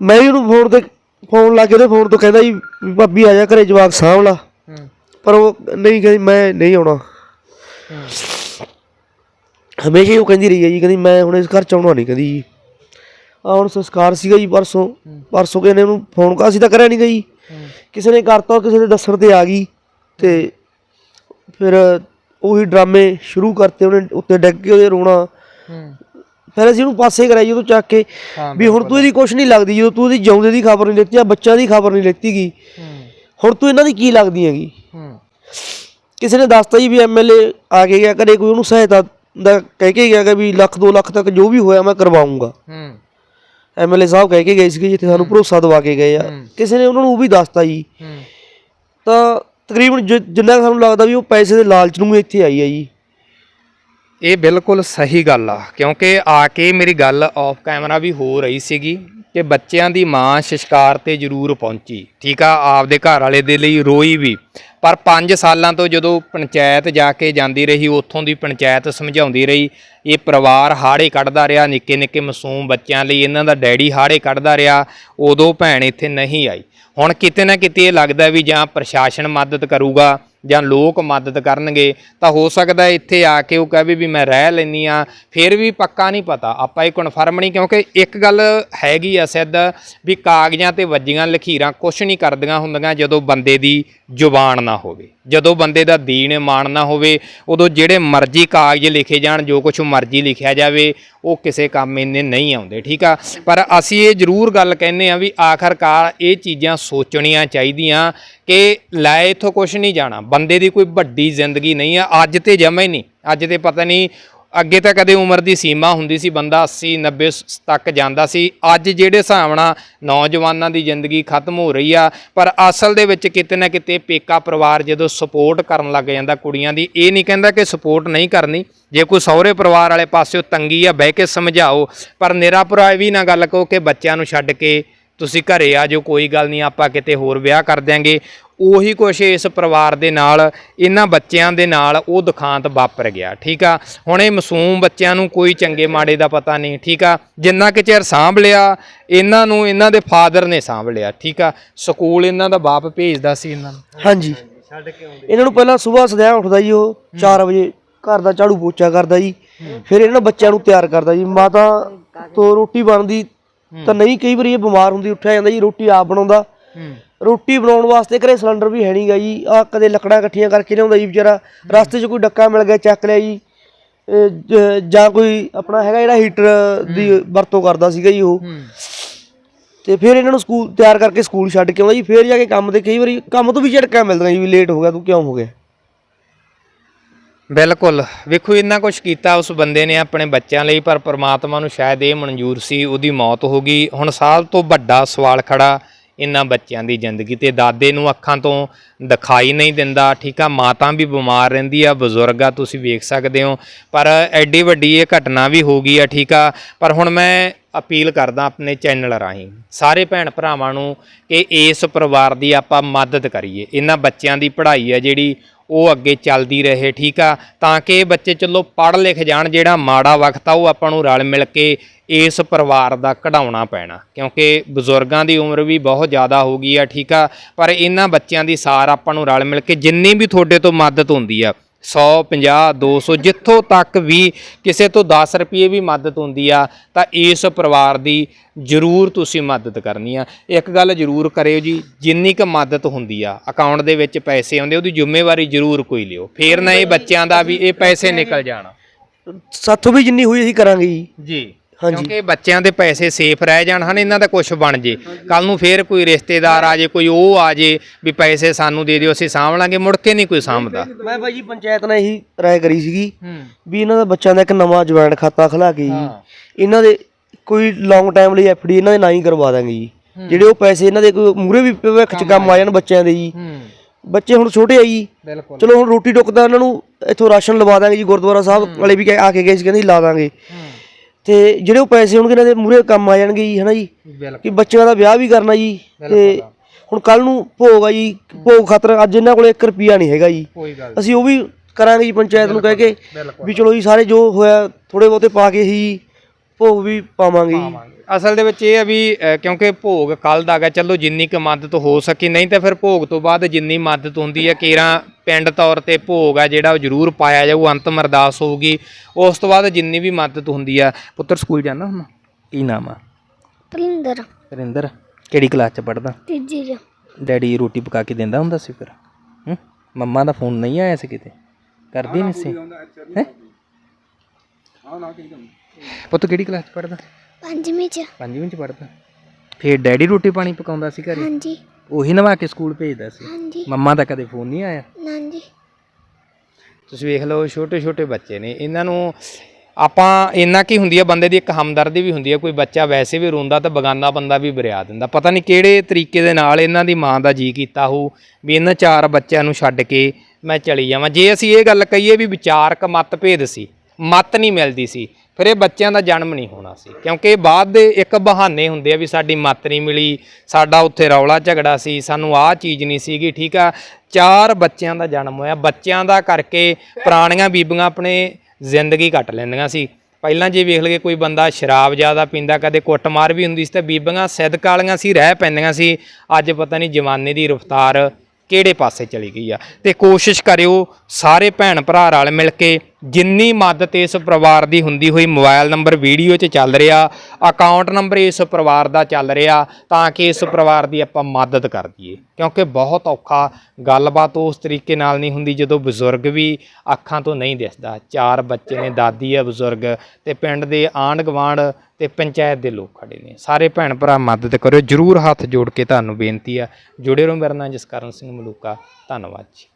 ਮੈਂ ਵੀ ਉਹਨੂੰ ਫੋਨ ਤੇ ਫੋਨ ਲਾ ਕੇ ਉਹਦੇ ਫੋਨ ਤੋਂ ਕਹਿੰਦਾ ਜੀ ਵੀ ਭਾਬੀ ਆ ਜਾ ਘਰੇ ਜਵਾਕ ਸਾਂਭ ਲਾ। ਪਰ ਉਹ ਨਹੀਂ ਕਹਿੰਦੀ ਮੈਂ ਨਹੀਂ ਆਉਣਾ। ਹਮੇਸ਼ਾ ਹੀ ਉਹ ਕਹਿੰਦੀ ਰਹੀ ਹੈ ਜੀ ਕਹਿੰਦੀ ਮੈਂ ਹੁਣ ਇਸ ਘਰ ਚ ਆਉਣਾ ਨਹੀਂ ਕਹਿੰਦੀ ਜੀ। ਆ ਹੁਣ ਸੰਸਕਾਰ ਸੀਗਾ ਜੀ ਪਰਸੋਂ। ਪਰਸੋਂ ਕਿਸੇ ਨੇ ਉਹਨੂੰ ਫੋਨ ਕਾ ਸੀ ਤਾਂ ਕਰਿਆ ਨਹੀਂ ਗਈ ਕਿਸੇ ਨੇ ਕਰਤਾ ਕਿਸੇ ਦੇ ਦੱਸਣ ਤੇ ਆ ਗਈ। ਤੇ ਫਿਰ ਉਹੀ ਡਰਾਮੇ ਸ਼ੁਰੂ ਕਰਤੇ ਉਹਨੇ ਉੱਤੇ ਡਿੱਗ ਕੇ ਉਹਦੇ ਰੋਣਾ। ਫਿਰ ਅਸੀਂ ਉਹਨੂੰ ਪਾਸੇ ਕਰਾਈ ਜਦੋਂ ਚੱਕ ਕੇ ਵੀ ਹੁਣ ਤੂੰ ਇਹਦੀ ਕੁਛ ਨਹੀਂ ਲੱਗਦੀ ਜਦੋਂ ਤੂੰ ਇਹਦੀ ਜਿਉਂਦੇ ਦੀ ਖਬਰ ਨਹੀਂ ਲੈਤੀ ਆ ਬੱਚਿਆਂ ਦੀ ਖਬਰ ਨਹੀਂ ਲੈਤੀ ਗਈ ਹੁਣ ਤੂੰ ਇਹਨਾਂ ਦੀ ਕੀ ਲੱਗਦੀ ਹੈਗੀ? ਕਿਸੇ ਨੇ ਦੱਸਤਾ ਜੀ ਵੀ ਐਮਐਲਏ ਆ ਕੇ ਗਿਆ ਕਦੇ ਕੋਈ ਉਹਨੂੰ ਸਹਾਇਤਾ ਦਾ ਕਹਿ ਕੇ ਗਿਆ ਕਿ ਵੀ ਲੱਖ 2 ਲੱਖ ਤੱਕ ਜੋ ਵੀ ਹੋਇਆ ਮੈਂ ਕਰਵਾਉਂਗਾ। ਐਮਐਲਏ ਸਾਹਿਬ ਕਹਿ ਕੇ ਗਏ ਸੀਗੇ ਜਿੱਥੇ ਸਾਨੂੰ ਭਰੋਸਾ ਦਵਾ ਕੇ ਗਏ ਆ। ਕਿਸੇ ਨੇ ਉਹਨਾਂ ਨੂੰ ਉਹ ਵੀ ਦੱਸਤਾ ਜੀ। ਤਾਂ ਤਕਰੀਬਨ ਜਿ- ਜਿੰਨਾ ਕੁ ਸਾਨੂੰ ਲੱਗਦਾ ਵੀ ਉਹ ਪੈਸੇ ਦੇ ਲਾਲਚ ਨੂੰ ਇੱਥੇ ਆਈ ਹੈ ਜੀ। ਇਹ ਬਿਲਕੁਲ ਸਹੀ ਗੱਲ ਆ, ਕਿਉਂਕਿ ਆ ਕੇ ਮੇਰੀ ਗੱਲ ਆਫ ਕੈਮਰਾ ਵੀ ਹੋ ਰਹੀ ਸੀਗੀ। ਕਿ ਬੱਚਿਆਂ ਦੀ ਮਾਂ ਸ਼ਿਸ਼ਕਾਰ ਤੇ ਜ਼ਰੂਰ ਪਹੁੰਚੀ। ਠੀਕ ਆ, ਆਪਦੇ ਘਰ ਵਾਲੇ ਦੇ ਲਈ ਰੋਈ ਵੀ। ਪਰ 5 ਸਾਲਾਂ ਤੋਂ ਜਦੋਂ ਪੰਚਾਇਤ ਜਾ ਕੇ ਜਾਂਦੀ ਰਹੀ, ਉੱਥੋਂ ਦੀ ਪੰਚਾਇਤ ਸਮਝਾਉਂਦੀ ਰਹੀ, ਇਹ ਪਰਿਵਾਰ ਹਾੜੇ ਕੱਢਦਾ ਰਿਹਾ ਨਿੱਕੇ ਨਿੱਕੇ ਮਾਸੂਮ ਬੱਚਿਆਂ ਲਈ ਇਹਨਾਂ ਦਾ ਡੈਡੀ ਹਾੜੇ ਕੱਢਦਾ ਰਿਹਾ, ਉਦੋਂ ਭੈਣ ਇੱਥੇ ਨਹੀਂ ਆਈ। ਹੁਣ ਕਿਤੇ ਨਾ ਕਿਤੇ ਇਹ ਲੱਗਦਾ ਵੀ ਜਾਂ ਪ੍ਰਸ਼ਾਸਨ ਮਦਦ ਕਰੂਗਾ ਜਾਂ ਲੋਕ ਮਦਦ ਕਰਨਗੇ, ਤਾਂ ਹੋ ਸਕਦਾ ਇੱਥੇ ਆ ਕੇ ਉਹ ਕਹੇ ਵੀ ਮੈਂ ਰਹਿ ਲੈਨੀ ਆ ਫਿਰ ਵੀ ਪੱਕਾ ਨਹੀਂ ਪਤਾ। ਆਪਾਂ ਇਹ ਕਨਫਰਮ ਨਹੀਂ, ਕਿਉਂਕਿ ਇੱਕ ਗੱਲ ਹੈਗੀ ਆ ਸਿੱਧ, ਵੀ ਕਾਗਜ਼ਾਂ ਤੇ ਵੱਜੀਆਂ ਲਖੀਰਾਂ ਕੁਝ ਨਹੀਂ ਕਰਦੀਆਂ ਹੁੰਦੀਆਂ ਜਦੋਂ ਬੰਦੇ ਦੀ ਜ਼ੁਬਾਨ ਨਾ ਹੋਵੇ। ਜਦੋਂ ਬੰਦੇ ਦਾ ਦੀਨ ਮਾਨ ਨਾ ਹੋਵੇ, ਉਦੋਂ ਜਿਹੜੇ ਮਰਜ਼ੀ ਕਾਗਜ਼ ਲਿਖੇ ਜਾਣ, ਜੋ ਕੁਝ ਮਰਜ਼ੀ ਲਿਖਿਆ ਜਾਵੇ ਉਹ ਕਿਸੇ ਕੰਮ ਇੰਨੇ ਨਹੀਂ ਆਉਂਦੇ, ਠੀਕ ਆ? ਪਰ ਅਸੀਂ ਇਹ ਜ਼ਰੂਰ ਗੱਲ ਕਹਿੰਦੇ ਆ ਵੀ ਆਖਰਕਾਰ ਇਹ ਚੀਜ਼ਾਂ ਸੋਚਣੀਆਂ ਚਾਹੀਦੀਆਂ ਕਿ ਲੈ ਇੱਥੋਂ ਕੁਝ ਨਹੀਂ ਜਾਣਾ, ਬੰਦੇ ਦੀ ਕੋਈ ਵੱਡੀ ਜ਼ਿੰਦਗੀ ਨਹੀਂ ਆ, ਅੱਜ ਤੇ ਜਮਾ ਹੀ ਨਹੀਂ, ਅੱਜ ਤੇ ਪਤਾ ਨਹੀਂ ਅੱਗੇ ਤਾਂ ਕਦੇ ਉਮਰ ਦੀ ਸੀਮਾ ਹੁੰਦੀ ਸੀ, ਬੰਦਾ 80 90 ਤੱਕ ਜਾਂਦਾ ਸੀ। ਅੱਜ ਜਿਹੜੇ ਹਿਸਾਬ ਨਾਲ ਨੌਜਵਾਨਾਂ ਦੀ ਜ਼ਿੰਦਗੀ ਖਤਮ ਹੋ ਰਹੀ ਆ, ਪਰ ਅਸਲ ਦੇ ਵਿੱਚ ਕਿਤੇ ਨਾ ਕਿਤੇ ਪੇਕਾ ਪਰਿਵਾਰ ਜਦੋਂ ਸਪੋਰਟ ਕਰਨ ਲੱਗ ਜਾਂਦਾ ਕੁੜੀਆਂ ਦੀ, ਇਹ ਨਹੀਂ ਕਹਿੰਦਾ ਕਿ ਸਪੋਰਟ ਨਹੀਂ ਕਰਨੀ। ਜੇ ਕੋਈ ਸਹੁਰੇ ਪਰਿਵਾਰ ਵਾਲੇ ਪਾਸਿਓ ਤੰਗੀ ਆ, ਬਹਿ ਕੇ ਸਮਝਾਓ। ਪਰ ਨਿਰਾ ਭਰਾ ਇਹ ਵੀ ਨਾ ਗੱਲ ਕਹੋ ਕਿ ਬੱਚਿਆਂ ਨੂੰ ਛੱਡ ਕੇ ਤੁਸੀਂ ਘਰੇ ਆ ਜੋ ਕੋਈ ਗੱਲ ਨਹੀਂ, ਆਪਾਂ ਕਿਤੇ ਹੋਰ ਵਿਆਹ ਕਰ ਦਿਆਂਗੇ। ਉਹੀ ਕੁਛ ਇਸ ਪਰਿਵਾਰ ਦੇ ਨਾਲ ਇਹਨਾਂ ਬੱਚਿਆਂ ਦੇ ਨਾਲ ਉਹ ਦੁਖਾਂਤ ਵਾਪਰ ਗਿਆ ਠੀਕ ਆ? ਹੁਣ ਇਹ ਮਾਸੂਮ ਬੱਚਿਆਂ ਨੂੰ ਕੋਈ ਚੰਗੇ ਮਾੜੇ ਦਾ ਪਤਾ ਨਹੀਂ ਠੀਕ ਆ? ਜਿੰਨਾ ਕਿ ਚਿਰ ਸਾਂਭ ਲਿਆ ਇਹਨਾਂ ਨੂੰ ਇਹਨਾਂ ਦੇ ਫਾਦਰ ਨੇ ਸਾਂਭ ਲਿਆ ਠੀਕ ਆ? ਸਕੂਲ ਇਹਨਾਂ ਦਾ ਬਾਪ ਭੇਜਦਾ ਸੀ ਇਹਨਾਂ ਨੂੰ। ਹਾਂਜੀ। ਇਹਨਾਂ ਨੂੰ ਪਹਿਲਾਂ ਸਵੇਰ ਸਦਿਆ ਉੱਠਦਾ ਜੀ ਉਹ 4 ਵਜੇ ਘਰ ਦਾ ਝਾੜੂ ਪੋਚਾ ਕਰਦਾ ਜੀ। ਫਿਰ ਇਹਨਾਂ ਬੱਚਿਆਂ ਨੂੰ ਤਿਆਰ ਕਰਦਾ ਜੀ। ਮਾਤਾ ਤੋਂ ਰੋਟੀ ਬਣਦੀ ਤਾਂ ਨਹੀਂ ਕਈ ਵਾਰੀ ਇਹ ਬਿਮਾਰ ਹੁੰਦੀ ਉੱਠਿਆ ਜਾਂਦਾ ਜੀ ਰੋਟੀ ਆਪ ਬਣਾਉਂਦਾ। ਰੋਟੀ ਬਣਾਉਣ ਵਾਸਤੇ ਘਰੇ ਸਿਲੰਡਰ ਵੀ ਹੈ ਨਹੀਂਗਾ ਜੀ। ਆ ਕਦੇ ਲੱਕੜਾਂ ਇਕੱਠੀਆਂ ਕਰਕੇ ਲਿਆਉਂਦਾ ਜੀ ਵਿਚਾਰਾ। ਰਸਤੇ 'ਚ ਕੋਈ ਡੱਕਾ ਮਿਲ ਗਿਆ ਚੱਕ ਲਿਆ ਜੀ। ਜ- ਕੋਈ ਆਪਣਾ ਹੈਗਾ ਜਿਹੜਾ ਹੀਟਰ ਦੀ ਵਰਤੋਂ ਕਰਦਾ ਸੀਗਾ ਜੀ ਉਹ। ਤੇ ਫਿਰ ਇਹਨਾਂ ਨੂੰ ਸਕੂਲ ਤਿਆਰ ਕਰਕੇ ਸਕੂਲ ਛੱਡ ਕੇ ਆਉਂਦਾ ਜੀ। ਫਿਰ ਜਾ ਕੇ ਕੰਮ ਤੇ ਕਈ ਵਾਰੀ ਕੰਮ ਤੋਂ ਵੀ ਝਟਕਾ ਮਿਲਦਾ ਜੀ ਵੀ ਲੇਟ ਹੋ ਗਿਆ ਤੂੰ ਕਿਉਂ ਹੋ ਗਿਆ? ਬਿਲਕੁਲ। ਵੇਖੋ ਇੰਨਾ ਕੁਝ ਕੀਤਾ ਉਸ ਬੰਦੇ ਨੇ ਆਪਣੇ ਬੱਚਿਆਂ ਲਈ ਪਰ ਪ੍ਰਮਾਤਮਾ ਨੂੰ ਸ਼ਾਇਦ ਇਹ ਮਨਜ਼ੂਰ ਸੀ ਉਹਦੀ ਮੌਤ ਹੋ ਗਈ। ਹੁਣ ਸਾਲ ਤੋਂ ਵੱਡਾ ਸਵਾਲ ਖੜਾ ਇਹਨਾਂ ਬੱਚਿਆਂ ਦੀ ਜ਼ਿੰਦਗੀ ਤੇ ਦਾਦੇ ਨੂੰ ਅੱਖਾਂ ਤੋਂ ਦਿਖਾਈ ਨਹੀਂ ਦਿੰਦਾ, ਠੀਕ ਆ? ਮਾਤਾ ਵੀ ਬਿਮਾਰ ਰਹਿੰਦੀ ਆ, ਬਜ਼ੁਰਗ ਆ, ਤੁਸੀਂ ਵੇਖ ਸਕਦੇ ਹੋ। ਪਰ ਐਡੀ ਵੱਡੀ ਇਹ ਘਟਨਾ ਵੀ ਹੋ ਗਈ ਆ, ਠੀਕ ਆ? ਪਰ ਹੁਣ ਮੈਂ ਅਪੀਲ ਕਰਦਾ ਆਪਣੇ ਚੈਨਲ ਰਾਹੀਂ, ਸਾਰੇ ਭੈਣ ਭਰਾਵਾਂ ਨੂੰ ਕਿ ਇਸ ਪਰਿਵਾਰ ਦੀ ਆਪਾਂ ਮਦਦ ਕਰੀਏ। ਇਹਨਾਂ ਬੱਚਿਆਂ ਦੀ ਪੜ੍ਹਾਈ ਆ ਜਿਹੜੀ ਉਹ ਅੱਗੇ ਚੱਲਦੀ ਰਹੇ, ਠੀਕ ਆ? ਤਾਂ ਕਿ ਇਹ ਬੱਚੇ ਚਲੋ ਪੜ੍ਹ ਲਿਖ ਜਾਣ, ਜਿਹੜਾ ਮਾੜਾ ਵਕਤ ਆ, ਉਹ ਆਪਾਂ ਨੂੰ ਰਲ ਮਿਲ ਕੇ ਇਸ ਪਰਿਵਾਰ ਦਾ ਕਢਾਉਣਾ ਪੈਣਾ। ਕਿਉਂਕਿ ਬਜ਼ੁਰਗਾਂ ਦੀ ਉਮਰ ਵੀ ਬਹੁਤ ਜ਼ਿਆਦਾ ਹੋ ਗਈ ਆ, ਠੀਕ ਆ? ਪਰ ਇਹਨਾਂ ਬੱਚਿਆਂ ਦੀ ਸਾਰ ਆਪਾਂ ਨੂੰ ਰਲ ਮਿਲ ਕੇ ਜਿੰਨੀ ਵੀ ਤੁਹਾਡੇ ਤੋਂ ਮਦਦ ਹੁੰਦੀ ਆ 100 50 200 ਜਿੱਥੋਂ ਤੱਕ ਵੀ ਕਿਸੇ ਤੋਂ 10 ਰੁਪਏ ਵੀ ਮਦਦ ਹੁੰਦੀ ਆ ਤਾਂ ਇਸ ਪਰਿਵਾਰ ਦੀ ਜ਼ਰੂਰ ਤੁਸੀਂ ਮਦਦ ਕਰਨੀ ਆ। ਇੱਕ ਗੱਲ ਜ਼ਰੂਰ ਕਰਿਓ ਜੀ ਜਿੰਨੀ ਕੁ ਮਦਦ ਹੁੰਦੀ ਆ ਅਕਾਊਂਟ ਦੇ ਵਿੱਚ ਪੈਸੇ ਆਉਂਦੇ ਉਹਦੀ ਜ਼ਿੰਮੇਵਾਰੀ ਜ਼ਰੂਰ ਕੋਈ ਲਿਓ। ਫੇਰ ਨਾ ਇਹ ਬੱਚਿਆਂ ਦਾ ਵੀ ਇਹ ਪੈਸੇ ਨਿਕਲ ਜਾਣ। ਸਾਥੋਂ ਵੀ ਜਿੰਨੀ ਹੋਈ ਅਸੀਂ ਕਰਾਂਗੇ ਜੀ। ਜੀ। ਕਿਉਂਕਿ ਬੱਚਿਆਂ ਦੇ ਪੈਸੇ ਸੇਫ ਰਹਿ ਜਾਣ ਹਨ ਇਹਨਾਂ ਦਾ ਕੁਝ ਬਣ ਜੇ। ਕੱਲ ਨੂੰ ਫੇਰ ਕੋਈ ਰਿਸ਼ਤੇਦਾਰ ਆ ਜੇ ਕੋਈ ਉਹ ਆ ਜੇ ਵੀ ਪੈਸੇ ਸਾਨੂੰ ਦੇ ਦਿਓ ਅਸੀਂ ਸਾਂਭ ਲਾਂਗੇ ਮੁੜ ਕੇ ਨਹੀਂ ਕੋਈ ਸਾਂਭਦਾ। ਮੈਂ ਬਾਈ ਜੀ ਪੰਚਾਇਤ ਨੇ ਇਹੀ ਰਾਏ ਕਰੀ ਸੀਗੀ ਵੀ ਇਹਨਾਂ ਦਾ ਬੱਚਿਆਂ ਦਾ ਇੱਕ ਨਵਾਂ ਜੁਆਇੰਟ ਖਾਤਾ ਖੁਲਾ ਕੇ ਜੀ। ਇਹਨਾਂ ਦੇ ਕੋਈ ਲੌਂਗ ਟਾਈਮ ਲਈ ਐਫਡੀ ਇਹਨਾਂ ਦੇ ਨਾਂ ਹੀ ਕਰਵਾ ਦਾਂਗੇ ਜੀ। ਜਿਹੜੇ ਉਹ ਪੈਸੇ ਇਹਨਾਂ ਦੇ ਕੋਈ ਮੂਰੇ ਵੀ ਭਵਿੱਖ ਚ ਕੰਮ ਆ ਜਾਣ। ਬੱਚਿਆਂ ਦੇ ਜੀ। ਬੱਚੇ ਹੁਣ ਛੋਟੇ ਆ ਜੀ। ਚਲੋ ਹੁਣ ਰੋਟੀ ਟੁੱਕਦਾ ਇਹਨਾਂ ਨੂੰ ਇੱਥੋਂ ਰਾਸ਼ਨ ਲਵਾ ਦਾਂਗੇ ਜੀ ਗੁਰਦੁਆਰਾ ਸਾਹਿਬ ਵਾਲੇ ਵੀ ਆ ਕੇ ਗਏ ਸੀ ਕਹਿੰਦੇ ਲਾ ਦਾਂਗੇ। ਤੇ ਜਿਹੜੇ ਉਹ ਪੈਸੇ ਹੋਣਗੇ ਇਹਨਾਂ ਦੇ ਮੂਰੇ ਕੰਮ ਆ ਜਾਣਗੇ ਜੀ ਹਨਾ ਜੀ? ਕਿ ਬੱਚਿਆਂ ਦਾ ਵਿਆਹ ਵੀ ਕਰਨਾ ਜੀ ਤੇ ਹੁਣ ਕੱਲ ਨੂੰ ਭੋਗ ਆ ਜੀ ਭੋਗ ਖਾਤਰ ਅੱਜ ਇਹਨਾਂ ਕੋਲ 1 ਰੁਪਿਆ ਨਹੀਂ ਹੈਗਾ ਜੀ। ਅਸੀਂ ਉਹ ਵੀ ਕਰਾਂਗੇ ਜੀ ਪੰਚਾਇਤ ਨੂੰ ਕਹਿ ਕੇ ਵੀ ਚਲੋ ਜੀ ਸਾਰੇ ਜੋ ਹੋਇਆ ਥੋੜੇ ਬਹੁਤੇ ਪਾ ਕੇ ਹੀ ਭੋਗ ਵੀ ਪਾਵਾਂਗੇ ਜੀ। ਅਸਲ ਦੇ ਵਿੱਚ ਇਹ ਆ ਵੀ ਅ, ਕਿਉਂਕਿ ਭੋਗ ਕੱਲ ਦਾ ਗਾ ਚਲੋ ਜਿੰਨੀ ਕੁ ਮਦਦ ਹੋ ਸਕੀ ਨਹੀਂ ਤਾਂ ਫਿਰ ਭੋਗ ਤੋਂ ਬਾਅਦ ਜਿੰਨੀ ਮਦਦ ਹੁੰਦੀ ਹੈ ਕੇਰਾਂ ਪਿੰਡ ਤੌਰ ਤੇ ਭੋਗ ਆ ਜਿਹੜਾ ਉਹ ਜ਼ਰੂਰ ਪਾਇਆ ਜਾਊ ਅੰਤਮ ਅਰਦਾਸ ਹੋਊਗੀ ਉਸ ਤੋਂ ਬਾਅਦ ਜਿੰਨੀ ਵੀ ਮਦਦ ਹੁੰਦੀ ਆ। ਪੁੱਤਰ ਸਕੂਲ ਜਾਂਦਾ ਹੁਣ? ਕੀ ਨਾਮ ਆ? ਤਰਿੰਦਰ। ਰਿੰਦਰ ਕਿਹੜੀ ਕਲਾਸ ਚ ਪੜਦਾ ਤੀਜੀ ਚ। ਡੈਡੀ ਰੋਟੀ ਪਕਾ ਕੇ ਦਿੰਦਾ ਹੁੰਦਾ ਸੀ ਫਿਰ? ਹੂੰ? ਮੰਮਾ ਦਾ ਫੋਨ ਨਹੀਂ ਆਇਆ ਸੀ ਕਿਤੇ? ਕਰਦੀ ਨਹੀਂ ਸੀ? ਹੈ? ਪੁੱਤ ਕਿਹੜੀ ਕਲਾਸ ਚ ਪੜਦਾ ਪੰਜਵੀਂ ਚ। ਪੰਜਵੀਂ ਚ ਪੜਦਾ ਫੇਰ ਡੈਡੀ ਰੋਟੀ ਪਾਣੀ ਪਕਾਉਂਦਾ ਸੀ ਘਰੇ? ਹਾਂਜੀ। ਉਹੀ ਨਵਾ ਕੇ ਸਕੂਲ ਭੇਜਦਾ ਸੀ? ਹਾਂਜੀ। ਮੰਮਾ ਦਾ ਕਦੇ ਫੋਨ ਨਹੀਂ ਆਇਆ? ਨਾਂਜੀ ਤੁਸੀਂ ਵੇਖ ਲਓ ਛੋਟੇ ਛੋਟੇ ਬੱਚੇ ਨੇ। ਇਹਨਾਂ ਨੂੰ ਆਪਾਂ ਇੰਨਾ ਕੀ ਹੁੰਦੀ ਆ ਬੰਦੇ ਦੀ ਇੱਕ ਹਮਦਰਦੀ ਵੀ ਹੁੰਦੀ ਆ। ਕੋਈ ਬੱਚਾ ਵੈਸੇ ਵੀ ਰੋਂਦਾ ਤਾਂ ਬਗਾਨਾ ਬੰਦਾ ਵੀ ਬਰਿਆ ਦਿੰਦਾ। ਪਤਾ ਨਹੀਂ ਕਿਹੜੇ ਤਰੀਕੇ ਦੇ ਨਾਲ ਇਹਨਾਂ ਦੀ ਮਾਂ ਦਾ ਜੀ ਕੀਤਾ ਹੋ ਵੀ ਇਹਨਾਂ ਚਾਰ ਬੱਚਿਆਂ ਨੂੰ ਛੱਡ ਕੇ ਮੈਂ ਚਲੀ ਜਾਵਾਂ। ਜੇ ਅਸੀਂ ਇਹ ਗੱਲ ਕਹੀਏ ਵੀ ਵਿਚਾਰਕ ਮਤਭੇਦ ਸੀ ਮਤ ਨਹੀਂ ਮਿਲਦੀ ਸੀ ਫਿਰ ਇਹ ਬੱਚਿਆਂ ਦਾ ਜਨਮ ਨਹੀਂ ਹੋਣਾ ਸੀ। ਕਿਉਂਕਿ ਬਾਅਦ ਦੇ ਇੱਕ ਬਹਾਨੇ ਹੁੰਦੇ ਆ ਵੀ ਸਾਡੀ ਮੱਤ ਨਹੀਂ ਮਿਲੀ, ਸਾਡਾ ਉੱਥੇ ਰੌਲਾ ਝਗੜਾ ਸੀ, ਸਾਨੂੰ ਆਹ ਚੀਜ਼ ਨਹੀਂ ਸੀਗੀ, ਠੀਕ ਆ? ਚਾਰ ਬੱਚਿਆਂ ਦਾ ਜਨਮ ਹੋਇਆ। ਬੱਚਿਆਂ ਦਾ ਕਰਕੇ ਪੁਰਾਣੀਆਂ ਬੀਬੀਆਂ ਆਪਣੇ ਜ਼ਿੰਦਗੀ ਕੱਟ ਲੈਂਦੀਆਂ ਸੀ। ਪਹਿਲਾਂ ਜੇ ਵੇਖ ਲਈਏ ਕੋਈ ਬੰਦਾ ਸ਼ਰਾਬ ਜ਼ਿਆਦਾ ਪੀਂਦਾ, ਕਦੇ ਕੁੱਟਮਾਰ ਵੀ ਹੁੰਦੀ ਸੀ ਤਾਂ ਬੀਬੀਆਂ ਸਿਦਕ ਵਾਲੀਆਂ ਸੀ, ਰਹਿ ਪੈਂਦੀਆਂ ਸੀ। ਅੱਜ ਪਤਾ ਨਹੀਂ ਜਵਾਨੀ ਦੀ ਰਫ਼ਤਾਰ ਕਿਹੜੇ ਪਾਸੇ ਚਲੀ ਗਈ ਆ। ਤੇ ਕੋਸ਼ਿਸ਼ ਕਰਿਓ ਸਾਰੇ ਭੈਣ ਭਰਾ ਰਲ ਮਿਲ ਕੇ ਜਿੰਨੀ ਮਦਦ ਇਸ ਪਰਿਵਾਰ ਦੀ ਹੁੰਦੀ ਹੋਈ ਮੋਬਾਈਲ ਨੰਬਰ ਵੀਡੀਓ 'ਚ ਚੱਲ ਰਿਹਾ, ਅਕਾਊਂਟ ਨੰਬਰ ਇਸ ਪਰਿਵਾਰ ਦਾ ਚੱਲ ਰਿਹਾ, ਤਾਂ ਕਿ ਇਸ ਪਰਿਵਾਰ ਦੀ ਆਪਾਂ ਮਦਦ ਕਰ ਦਈਏ। ਕਿਉਂਕਿ ਬਹੁਤ ਔਖਾ ਗੱਲਬਾਤ ਉਸ ਤਰੀਕੇ ਨਾਲ ਨਹੀਂ ਹੁੰਦੀ ਜਦੋਂ ਬਜ਼ੁਰਗ ਵੀ ਅੱਖਾਂ ਤੋਂ ਨਹੀਂ ਦਿਸਦਾ। ਚਾਰ ਬੱਚੇ ਨੇ, ਦਾਦੀ ਆ ਬਜ਼ੁਰਗ ਤੇ ਪਿੰਡ ਦੇ ਆਂਢ ਗੁਆਂਢ ਤੇ ਪੰਚਾਇਤ ਦੇ ਲੋਕ ਖੜੇ ਨੇ। ਸਾਰੇ ਭੈਣ ਭਰਾ ਮਦਦ ਕਰਿਓ, ਜਰੂਰ ਹੱਥ ਜੋੜ ਕੇ ਤੁਹਾਨੂੰ ਬੇਨਤੀ ਆ ਜੁੜੇ ਰਹੋ ਮੇਰੇ ਨਾਲ, ਜਸਕਰਨ ਸਿੰਘ ਮਲੂਕਾ। ਧੰਨਵਾਦ ਜੀ।